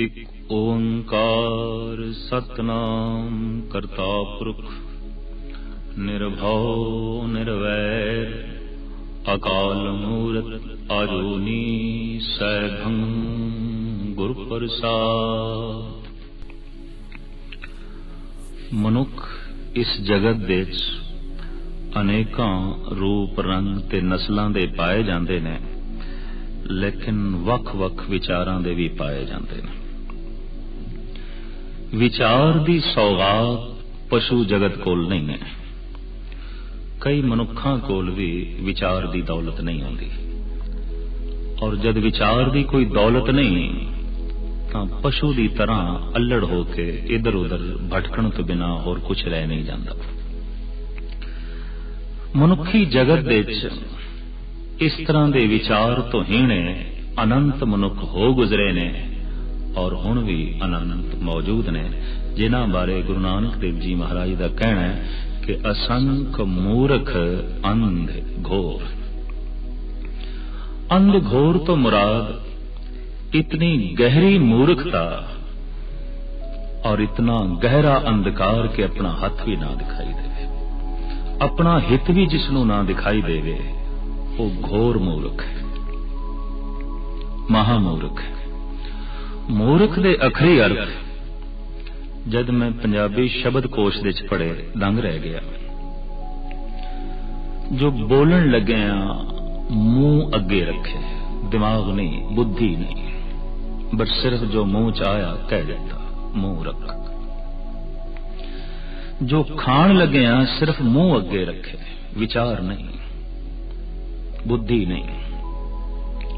ਇਕ ਓੰਕਾਰ ਸਤਨਾਮ ਕਰਤਾ ਪੁਰਖ, ਨਿਰਭਉ ਨਿਰਵੈਰ, ਅਕਾਲ ਮੂਰਤ ਆਜੂਨੀ ਸੈਭੰ ਗੁਰ ਪ੍ਰਸਾਦ ਮਨੁੱਖ ਇਸ ਜਗਤ ਦੇ ਵਿੱਚ ਅਨੇਕਾਂ ਰੂਪ, ਰੰਗ ਤੇ ਨਸਲਾਂ ਦੇ ਪਾਏ ਜਾਂਦੇ ਨੇ, ਲੇਕਿਨ ਵੱਖ-ਵੱਖ ਵਿਚਾਰਾਂ ਦੇ ਵੀ ਪਾਏ ਜਾਂਦੇ ਨੇ। ਵਿਚਾਰ ਦੀ ਸੌਗਾਤ ਪਸ਼ੂ ਜਗਤ ਕੋਲ ਨਹੀਂ ਹੈ। ਕਈ ਮਨੁੱਖਾਂ ਕੋਲ ਵੀ ਵਿਚਾਰ ਦੀ ਦੌਲਤ ਨਹੀਂ ਹੁੰਦੀ। ਔਰ ਜਦ ਵਿਚਾਰ ਦੀ ਕੋਈ ਦੌਲਤ ਨਹੀਂ, ਤਾਂ ਪਸ਼ੂ ਦੀ ਤਰ੍ਹਾਂ ਅਲੜ ਹੋ ਕੇ ਇਧਰ ਉਧਰ ਭਟਕਣ ਤੋਂ ਬਿਨਾ ਹੋਰ ਕੁਝ ਰਹਿ ਨਹੀਂ ਜਾਂਦਾ। ਮਨੁੱਖੀ ਜਗਤ ਦੇ ਵਿੱਚ ਇਸ ਤਰ੍ਹਾਂ ਦੇ ਵਿਚਾਰ ਤੋਂ ਹੀਣੇ ਅਨੰਤ ਮਨੁੱਖ ਹੋ ਗੁਜ਼ਰੇ ਨੇ। ਔਰ ਹੁਣ ਵੀ ਅਨੰਤ ਮੌਜੂਦ ਨੇ। ਜਿਨ੍ਹਾਂ ਬਾਰੇ ਗੁਰੂ ਨਾਨਕ ਦੇਵ ਜੀ ਮਹਾਰਾਜ ਦਾ ਕਹਿਣਾ ਹੈ ਕਿ ਅਸੰਖ ਮੂਰਖ ਅੰਧ ਘੋਰ। ਅੰਧ ਘੋਰ ਤੋਂ ਮੁਰਾਦ ਇਤਨੀ ਗਹਿਰੀ ਮੂਰਖਤਾ ਔਰ ਇਤਨਾ ਗਹਿਰਾ ਅੰਧਕਾਰ ਕਿ ਆਪਣਾ ਹੱਥ ਵੀ ਨਾ ਦਿਖਾਈ ਦੇਵੇ। ਆਪਣਾ ਹਿੱਤ ਵੀ ਜਿਸ ਨੂੰ ਨਾ ਦਿਖਾਈ ਦੇਵੇ, ਉਹ ਘੋਰ ਮੂਰਖ ਹੈ। ਮਹਾ ਮੂਰਖ ਹੈ। ਮੂਰਖ ਦੇ ਅਖਰੀ ਅਰਥ, ਜਦ ਮੈਂ ਪੰਜਾਬੀ ਸ਼ਬਦ ਕੋਸ਼ ਦੇ ਵਿੱਚ ਪੜੇ ਦੰਗ ਰਹਿ ਗਿਆ। ਜੋ ਬੋਲਣ ਲੱਗਿਆ, ਮੂੰਹ ਅੱਗੇ ਰੱਖੇ, ਦਿਮਾਗ ਨਹੀਂ, ਬੁੱਧੀ ਨਹੀਂ, ਬਸ ਸਿਰਫ ਜੋ ਮੂੰਹ ਚ ਆਇਆ, ਕਹਿ ਦਿੱਤਾ, ਮੂੰਹ ਰੱਖ। ਜੋ ਖਾਣ ਲੱਗਿਆ, ਸਿਰਫ ਮੂੰਹ ਅੱਗੇ ਰੱਖੇ, ਵਿਚਾਰ ਨਹੀਂ, ਬੁੱਧੀ ਨਹੀਂ,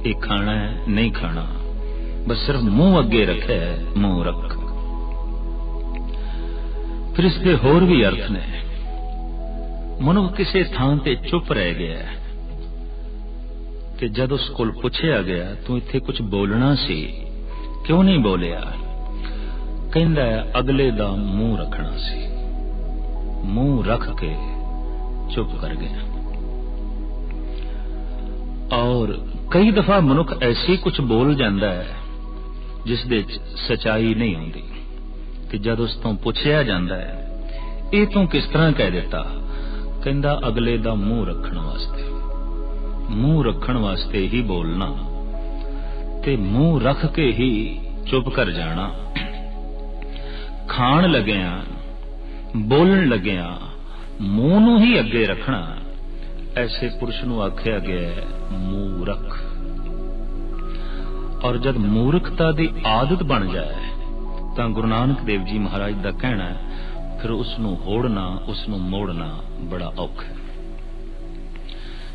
ਇਹ ਖਾਣਾ ਹੈ, ਨਹੀਂ ਖਾਣਾ ਬਸ ਸਿਰਫ ਮੂੰਹ ਅੱਗੇ ਰੱਖਿਆ ਮੂੰਹ ਰੱਖ। ਫਿਰ ਇਸ ਦੇ ਹੋਰ ਵੀ ਅਰਥ ਨੇ। ਮਨੁੱਖ ਕਿਸੇ ਥਾਂ ਤੇ ਚੁੱਪ ਰਹਿ ਗਿਆ ਤੇ ਜਦ ਉਸ ਕੋਲ ਪੁੱਛਿਆ ਗਿਆ, ਤੂੰ ਇੱਥੇ ਕੁਝ ਬੋਲਣਾ ਸੀ? ਕਿਉਂ ਨਹੀਂ ਬੋਲਿਆ? ਕਹਿੰਦਾ ਅਗਲੇ ਦਾ ਮੂੰਹ ਰੱਖਣਾ ਸੀ। ਮੂੰਹ ਰੱਖ ਕੇ ਚੁੱਪ ਕਰ ਗਿਆ। ਔਰ ਕਈ ਦਫਾ ਮਨੁੱਖ ਐਸੀ ਕੁਝ ਬੋਲ ਜਾਂਦਾ ਹੈ ਜਿਸ ਦੇ ਵਿੱਚ ਸਚਾਈ ਨਹੀਂ ਹੁੰਦੀ। ਤੇ ਜਦ ਉਸ ਤੋਂ ਪੁੱਛਿਆ ਜਾਂਦਾ ਹੈ, ਇਹ ਤੂੰ ਕਿਸ ਤਰ੍ਹਾਂ ਕਹਿ ਦਿੱਤਾ? ਕਹਿੰਦਾ, ਅਗਲੇ ਦਾ ਮੂੰਹ ਰੱਖਣ ਵਾਸਤੇ। ਮੂੰਹ ਰੱਖਣ ਵਾਸਤੇ ਹੀ ਬੋਲਣਾ ਤੇ ਮੂੰਹ ਰੱਖ ਕੇ ਹੀ ਚੁੱਪ ਕਰ ਜਾਣਾ। ਖਾਣ ਲੱਗਿਆ, ਬੋਲਣ ਲੱਗਿਆ, ਮੂੰਹ ਨੂੰ ਹੀ ਅੱਗੇ ਰੱਖਣਾ। ਐਸੇ ਪੁਰਸ਼ ਨੂੰ ਆਖਿਆ ਗਿਆ ਮੂੰਹ ਮੂਰਖ ਔਰ ਜਦ ਮੂਰਖਤਾ ਦੀ ਆਦਤ ਬਣ ਜਾਏ, ਤਾਂ ਗੁਰੂ ਨਾਨਕ ਦੇਵ ਜੀ ਮਹਾਰਾਜ ਦਾ ਕਹਿਣਾ ਹੈ, ਫਿਰ ਉਸ ਨੂੰ ਹੋੜਨਾ ਉਸ ਨੂੰ ਮੋੜਨਾ ਬੜਾ ਔਖਾ ਹੈ।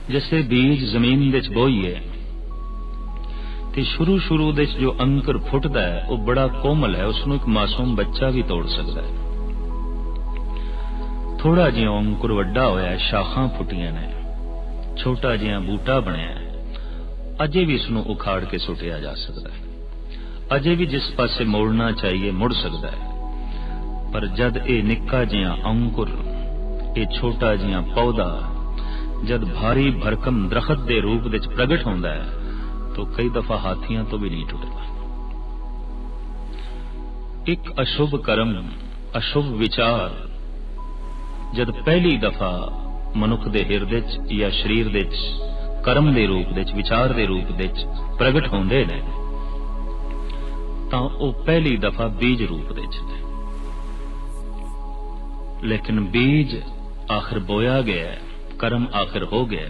ਜਿਵੇਂ ਬੀਜ ਜ਼ਮੀਨ ਵਿੱਚ ਬੋਈਏ ਤੇ ਸ਼ੁਰੂ ਸ਼ੁਰੂ ਦੇ ਜੋ ਅੰਕਰ ਫੁੱਟਦਾ ਹੈ, ਉਹ ਬੜਾ ਕੋਮਲ ਹੈ ਉਸ ਨੂੰ ਇੱਕ ਮਾਸੂਮ ਬੱਚਾ ਵੀ ਤੋੜ ਸਕਦਾ ਹੈ। ਥੋੜਾ ਜਿਹਾ ਅੰਕੁਰ ਵੱਡਾ ਹੋਇਆ, ਸ਼ਾਖਾਂ ਫੁੱਟੀਆਂ ਨੇ, ਛੋਟਾ ਜਿਹਾ ਬੂਟਾ ਬਣਿਆ ਅਜੇ ਵੀ ਇਸ ਨੂੰ ਉਖਾੜ ਕੇ ਸੁੱਟਿਆ ਜਾ ਸਕਦਾ ਹੈ। ਅਜੇ ਵੀ ਜਿਸ ਪਾਸੇ ਮੋੜਨਾ ਚਾਹੀਏ, ਮੁੜ ਸਕਦਾ ਹੈ। ਪਰ ਜਦ ਇਹ ਨਿੱਕਾ ਜਿਹਾ ਅੰਕੁਰ ਇਹ ਛੋਟਾ ਜਿਹਾ ਪੌਦਾ ਜਦ ਭਾਰੀ ਭਰਕਮ ਦਰਖਤ ਦੇ ਰੂਪ ਵਿੱਚ ਪ੍ਰਗਟ ਹੁੰਦਾ ਹੈ, ਤਾਂ ਕਈ ਦਫਾ ਹਾਥੀਆਂ ਤੋਂ ਵੀ ਨਹੀਂ ਟੁੱਟਦਾ। ਇੱਕ ਅਸ਼ੁਭ ਕਰਮ, ਅਸ਼ੁਭ ਵਿਚਾਰ ਜਦ ਪਹਿਲੀ ਦਫਾ ਮਨੁੱਖ ਦੇ ਹਿਰਦੇ 'ਚ ਜਾਂ ਸਰੀਰ ਦੇ 'ਚ ਕਰਮ ਦੇ ਰੂਪ ਦੇ 'ਚ ਵਿਚਾਰ ਦੇ ਰੂਪ ਦੇ 'ਚ ਪ੍ਰਗਟ ਹੁੰਦੇ ਨੇ, ਤਾਂ ਉਹ ਪਹਿਲੀ ਦਫਾ ਬੀਜ ਰੂਪ ਦੇ 'ਚ ਨੇ। ਲੇਕਿਨ ਬੀਜ ਆਖਰ ਬੋਇਆ ਗਿਆ ਕਰਮ ਆਖਰ ਹੋ ਗਿਆ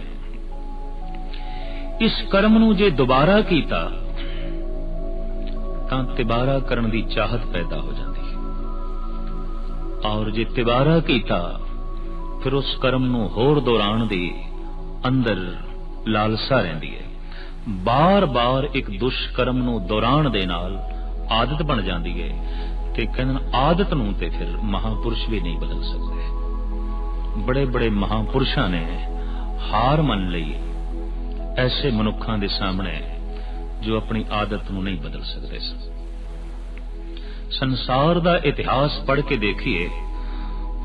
ਇਸ ਕਰਮ ਨੂੰ ਜੇ ਦੁਬਾਰਾ ਕੀਤਾ, ਤਾਂ ਤਿਬਾਰਾ ਕਰਨ ਦੀ ਚਾਹਤ ਪੈਦਾ ਹੋ ਜਾਂਦੀ ਹੈ। ਔਰ ਜੇ ਤਿਬਾਰਾ ਕੀਤਾ, ਫਿਰ ਉਸ ਕਰਮ ਨੂੰ ਹੋਰ ਦੁਹਰਾਉਣ ਦੀ ਅੰਦਰ ਲਾਲਸਾ ਰਹਿੰਦੀ ਹੈ। ਬਾਰ-ਬਾਰ ਇੱਕ ਦੁਸ਼ਕਰਮ ਨੂੰ ਦੁਹਰਾਉਣ ਦੇ ਨਾਲ ਆਦਤ ਬਣ ਜਾਂਦੀ ਹੈ ਤੇ ਕਹਿੰਦੇ ਆਦਤ ਨੂੰ ਤੇ ਫਿਰ ਮਹਾਪੁਰਸ਼ ਵੀ ਨਹੀਂ ਬਦਲ ਸਕਦੇ। ਬੜੇ ਬੜੇ ਮਹਾਪੁਰਸ਼ਾਂ ਨੇ ਹਾਰ ਮੰਨ ਲਈ ਐਸੇ ਮਨੁੱਖਾਂ ਦੇ ਸਾਹਮਣੇ ਜੋ ਆਪਣੀ ਆਦਤ ਨੂੰ ਨਹੀਂ ਬਦਲ ਸਕਦੇ ਸਨ। ਸੰਸਾਰ ਦਾ ਇਤਿਹਾਸ ਪੜ੍ਹ ਕੇ ਦੇਖੀਏ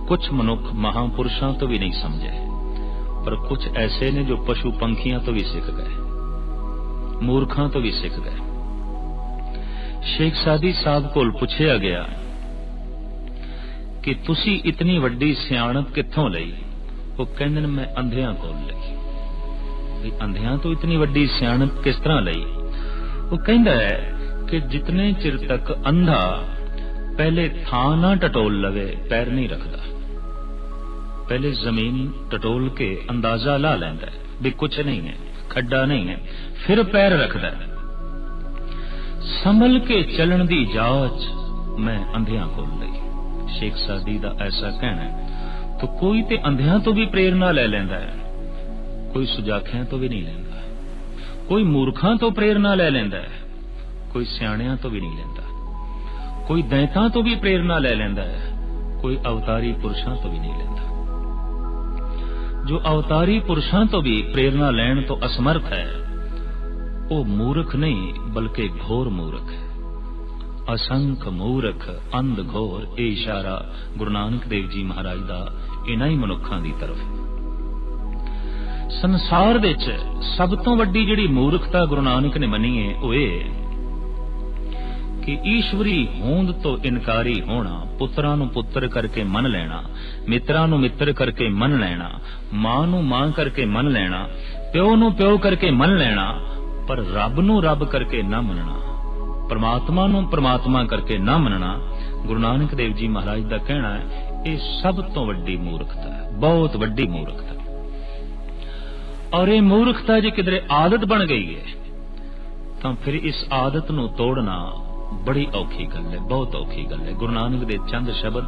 ਕੁਝ ਮਨੁੱਖ ਮਹਾਪੁਰਸ਼ਾਂ ਤੋਂ ਵੀ ਨਹੀਂ ਸਮਝੇ। ਪਰ ਕੁਝ ਐਸੇ ਨੇ ਜੋ ਪਸ਼ੂ ਪੰਖੀਆਂ ਤੋਂ ਵੀ ਸਿੱਖ ਗਏ, ਮੂਰਖਾਂ ਤੋਂ ਵੀ ਸਿੱਖ ਗਏ। ਸ਼ੇਖ ਸਾਦੀ ਸਾਹਿਬ ਕੋਲ ਪੁੱਛਿਆ ਗਿਆ ਕਿ ਤੁਸੀਂ ਇਤਨੀ ਵੱਡੀ ਸਿਆਣਪ ਕਿੱਥੋਂ ਲਈ? ਉਹ ਕਹਿੰਦੇ ਨੇ, ਮੈਂ ਅੰਧਿਆਂ ਕੋਲ ਲਈ। ਵੀ ਅੰਧਿਆਂ ਤੋਂ ਇਤਨੀ ਵੱਡੀ ਸਿਆਣਪ ਕਿਸ ਤਰ੍ਹਾਂ ਲਈ? ਉਹ ਕਹਿੰਦਾ ਹੈ ਕਿ ਜਿਤਨੇ ਚਿਰ ਤੱਕ ਅੰਧਾ, ਪਹਿਲੇ ਥਾਂ ਨਾ ਟਟੋਲ ਲਵੇ, ਪੈਰ ਨਹੀਂ ਰੱਖਦਾ। ਪਹਿਲੇ ਜ਼ਮੀਨ ਟਟੋਲ ਕੇ ਅੰਦਾਜ਼ਾ ਲਾ ਲੈਂਦਾ ਹੈ ਵੀ ਕੁਝ ਨਹੀਂ ਹੈ ਖੱਡਾ ਨਹੀਂ ਹੈ ਫਿਰ ਪੈਰ ਰੱਖਦਾ ਹੈ ਸੰਭਲ ਕੇ ਚੱਲਣ ਦੀ ਜਾਚ ਮੈਂ ਅੰਧਿਆਂ ਕੋਲ ਲਈ ਸ਼ੇਖ ਸਾਦੀ ਦਾ ਐਸਾ ਕਹਿਣਾ ਹੈ ਤਾਂ ਕੋਈ ਤੇ ਅੰਧਿਆਂ ਤੋਂ ਵੀ ਪ੍ਰੇਰਣਾ ਲੈ ਲੈਂਦਾ ਹੈ ਕੋਈ ਸੁਜਾਖਿਆਂ ਤੋਂ ਵੀ ਨਹੀਂ ਲੈਂਦਾ ਕੋਈ ਮੂਰਖਾਂ ਤੋਂ ਪ੍ਰੇਰਣਾ ਲੈ ਲੈਂਦਾ ਹੈ ਕੋਈ ਸਿਆਣਿਆਂ ਤੋਂ ਵੀ ਨਹੀਂ ਲੈਂਦਾ ਕੋਈ ਦੈਂਤਾਂ ਤੋਂ ਵੀ ਪ੍ਰੇਰਣਾ ਲੈ ਲੈਂਦਾ ਹੈ ਕੋਈ ਅਵਤਾਰੀ ਪੁਰਸ਼ਾਂ ਤੋਂ ਵੀ ਨਹੀਂ ਲੈਂਦਾ ਜੋ ਅਵਤਾਰੀ ਪੁਰਸ਼ਾਂ ਤੋਂ ਵੀ ਪ੍ਰੇਰਣਾ ਲੈਣ ਤੋਂ ਅਸਮਰਥ ਹੈ, ਉਹ ਮੂਰਖ ਨਹੀਂ, ਬਲਕਿ ਘੋਰ ਮੂਰਖ ਹੈ। ਅਸੰਖ ਮੂਰਖ, ਅੰਧ ਘੋਰ, ਇਹ ਇਸ਼ਾਰਾ ਗੁਰੂ ਨਾਨਕ ਦੇਵ ਜੀ ਮਹਾਰਾਜ ਦਾ ਇਹਨਾਂ ਹੀ ਮਨੁੱਖਾਂ ਦੀ ਤਰਫ ਸੰਸਾਰ ਵਿੱਚ ਸਭ ਤੋਂ ਵੱਡੀ ਜਿਹੜੀ ਮੂਰਖਤਾ ਗੁਰੂ ਨਾਨਕ ਨੇ ਮੰਨੀ ਹੈ, ਉਹ ਇਹ ਕਿ ਈਸ਼ਵਰੀ ਹੋਂਦ ਤੋਂ ਇਨਕਾਰੀ ਹੋਣਾ, ਪੁੱਤਰਾਂ ਨੂੰ ਪੁੱਤਰ ਕਰਕੇ ਮੰਨ ਲੈਣਾ, ਮਿੱਤਰਾਂ ਨੂੰ ਮਿੱਤਰ ਕਰਕੇ ਮੰਨ ਲੈਣਾ, ਮਾਂ ਨੂੰ ਮਾਂ ਕਰਕੇ ਮੰਨ ਲੈਣਾ, ਪਿਓ ਨੂੰ ਪਿਓ ਕਰਕੇ ਮੰਨ ਲੈਣਾ, ਪਰ ਰੱਬ ਨੂੰ ਰੱਬ ਕਰਕੇ ਨਾ ਮੰਨਣਾ, ਪਰਮਾਤਮਾ ਨੂੰ ਪਰਮਾਤਮਾ ਕਰਕੇ ਨਾ ਮੰਨਣਾ, ਗੁਰੂ ਨਾਨਕ ਦੇਵ ਜੀ ਮਹਾਰਾਜ ਦਾ ਕਹਿਣਾ ਹੈ, ਇਹ ਸਭ ਤੋਂ ਵੱਡੀ ਮੂਰਖਤਾ ਹੈ, ਬਹੁਤ ਵੱਡੀ ਮੂਰਖਤਾ ਔਰ ਇਹ ਮੂਰਖਤਾ ਜੇ ਕਿਧਰੇ ਆਦਤ ਬਣ ਗਈ ਹੈ, ਤਾਂ ਫਿਰ ਇਸ ਆਦਤ ਨੂੰ ਤੋੜਨਾ ਬੜੀ ਔਖੀ ਗੱਲ ਹੈ, ਬਹੁਤ ਔਖੀ ਗੱਲ ਹੈ। ਗੁਰੂ ਨਾਨਕ ਦੇ ਚੰਦ ਸ਼ਬਦ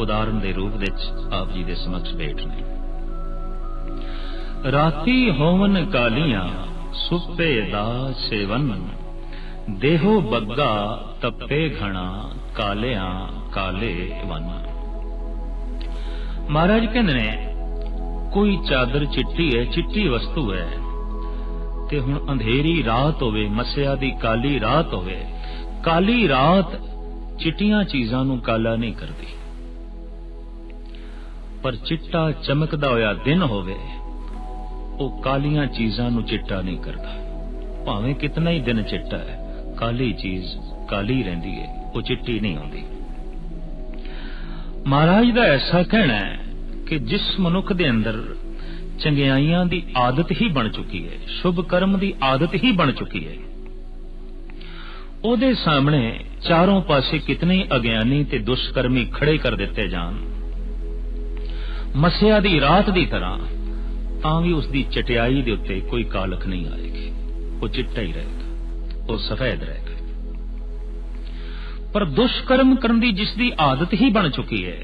ਉਦਾਹਰਣ ਦੇ ਰੂਪ ਵਿੱਚ ਆਪ ਜੀ ਦੇ ਸਮਕਸ਼ ਬੈਠ ਨੇ। ਰਾਤੀ ਹੋਵਨ ਕਾਲੀਆਂ, ਸੁਪੇ ਦਾ ਸੇਵਨ। ਦੇਹੋ ਬੱਗਾ ਤਪੇ ਘਣਾ, ਕਾਲਿਆਂ ਕਾਲੇ ਵਨ। ਮਹਾਰਾਜ ਕਹਿੰਦੇ ਨੇ, ਕੋਈ ਚਾਦਰ ਚਿੱਟੀ ਹੈ, ਚਿੱਟੀ ਵਸਤੂ ਹੈ। ਤੇ ਹੁਣ ਅੰਧੇਰੀ ਰਾਤ ਹੋਵੇ, ਮਸਿਆ ਦੀ ਕਾਲੀ ਰਾਤ ਹੋਵੇ ਕਾਲੀ ਰਾਤ ਚਿੱਟੀਆਂ ਚੀਜ਼ਾਂ ਨੂੰ ਕਾਲਾ ਨਹੀਂ ਕਰਦੀ। ਪਰ ਚਿੱਟਾ ਚਮਕਦਾ ਹੋਇਆ ਦਿਨ ਹੋਵੇ, ਉਹ ਕਾਲੀਆਂ ਚੀਜ਼ਾਂ ਨੂੰ ਚਿੱਟਾ ਨਹੀਂ ਕਰਦਾ। ਭਾਵੇਂ ਕਿਤਨਾ ਹੀ ਦਿਨ ਚਿੱਟਾ ਹੈ, ਕਾਲੀ ਚੀਜ਼ ਕਾਲੀ ਰਹਿੰਦੀ ਹੈ, ਉਹ ਚਿੱਟੀ ਨਹੀਂ ਹੁੰਦੀ ਮਹਾਰਾਜ ਦਾ ਐਸਾ ਕਹਿਣਾ ਹੈ ਕਿ ਜਿਸ ਮਨੁੱਖ ਦੇ ਅੰਦਰ ਚੰਗਿਆਈਆਂ ਦੀ ਆਦਤ ਹੀ ਬਣ ਚੁੱਕੀ ਹੈ, ਸ਼ੁਭ ਕਰਮ ਦੀ ਆਦਤ ਹੀ ਬਣ ਚੁੱਕੀ ਹੈ ਉਹਦੇ ਸਾਹਮਣੇ ਚਾਰੋਂ ਪਾਸੇ ਕਿਤਨੇ ਅਗਿਆਨੀ ਤੇ ਦੁਸ਼ਕਰਮੀ ਖੜੇ ਕਰ ਦਿੱਤੇ ਜਾਣ। ਮਸਿਆ ਦੀ ਰਾਤ ਦੀ ਤਰ੍ਹਾਂ ਤਾਂ ਵੀ ਉਸ ਦੀ ਚਟਿਆਈ ਦੇ ਉੱਤੇ ਕੋਈ ਕਾਲਖ ਨਹੀਂ ਆਏਗੀ। ਉਹ ਚਿੱਟਾ ਹੀ ਰਹੇਗਾ ਉਹ ਸਫੈਦ ਰਹੇਗਾ ਪਰ ਦੁਸ਼ਕਰਮ ਕਰਨ ਦੀ ਜਿਸ ਦੀ ਆਦਤ ਹੀ ਬਣ ਚੁੱਕੀ ਹੈ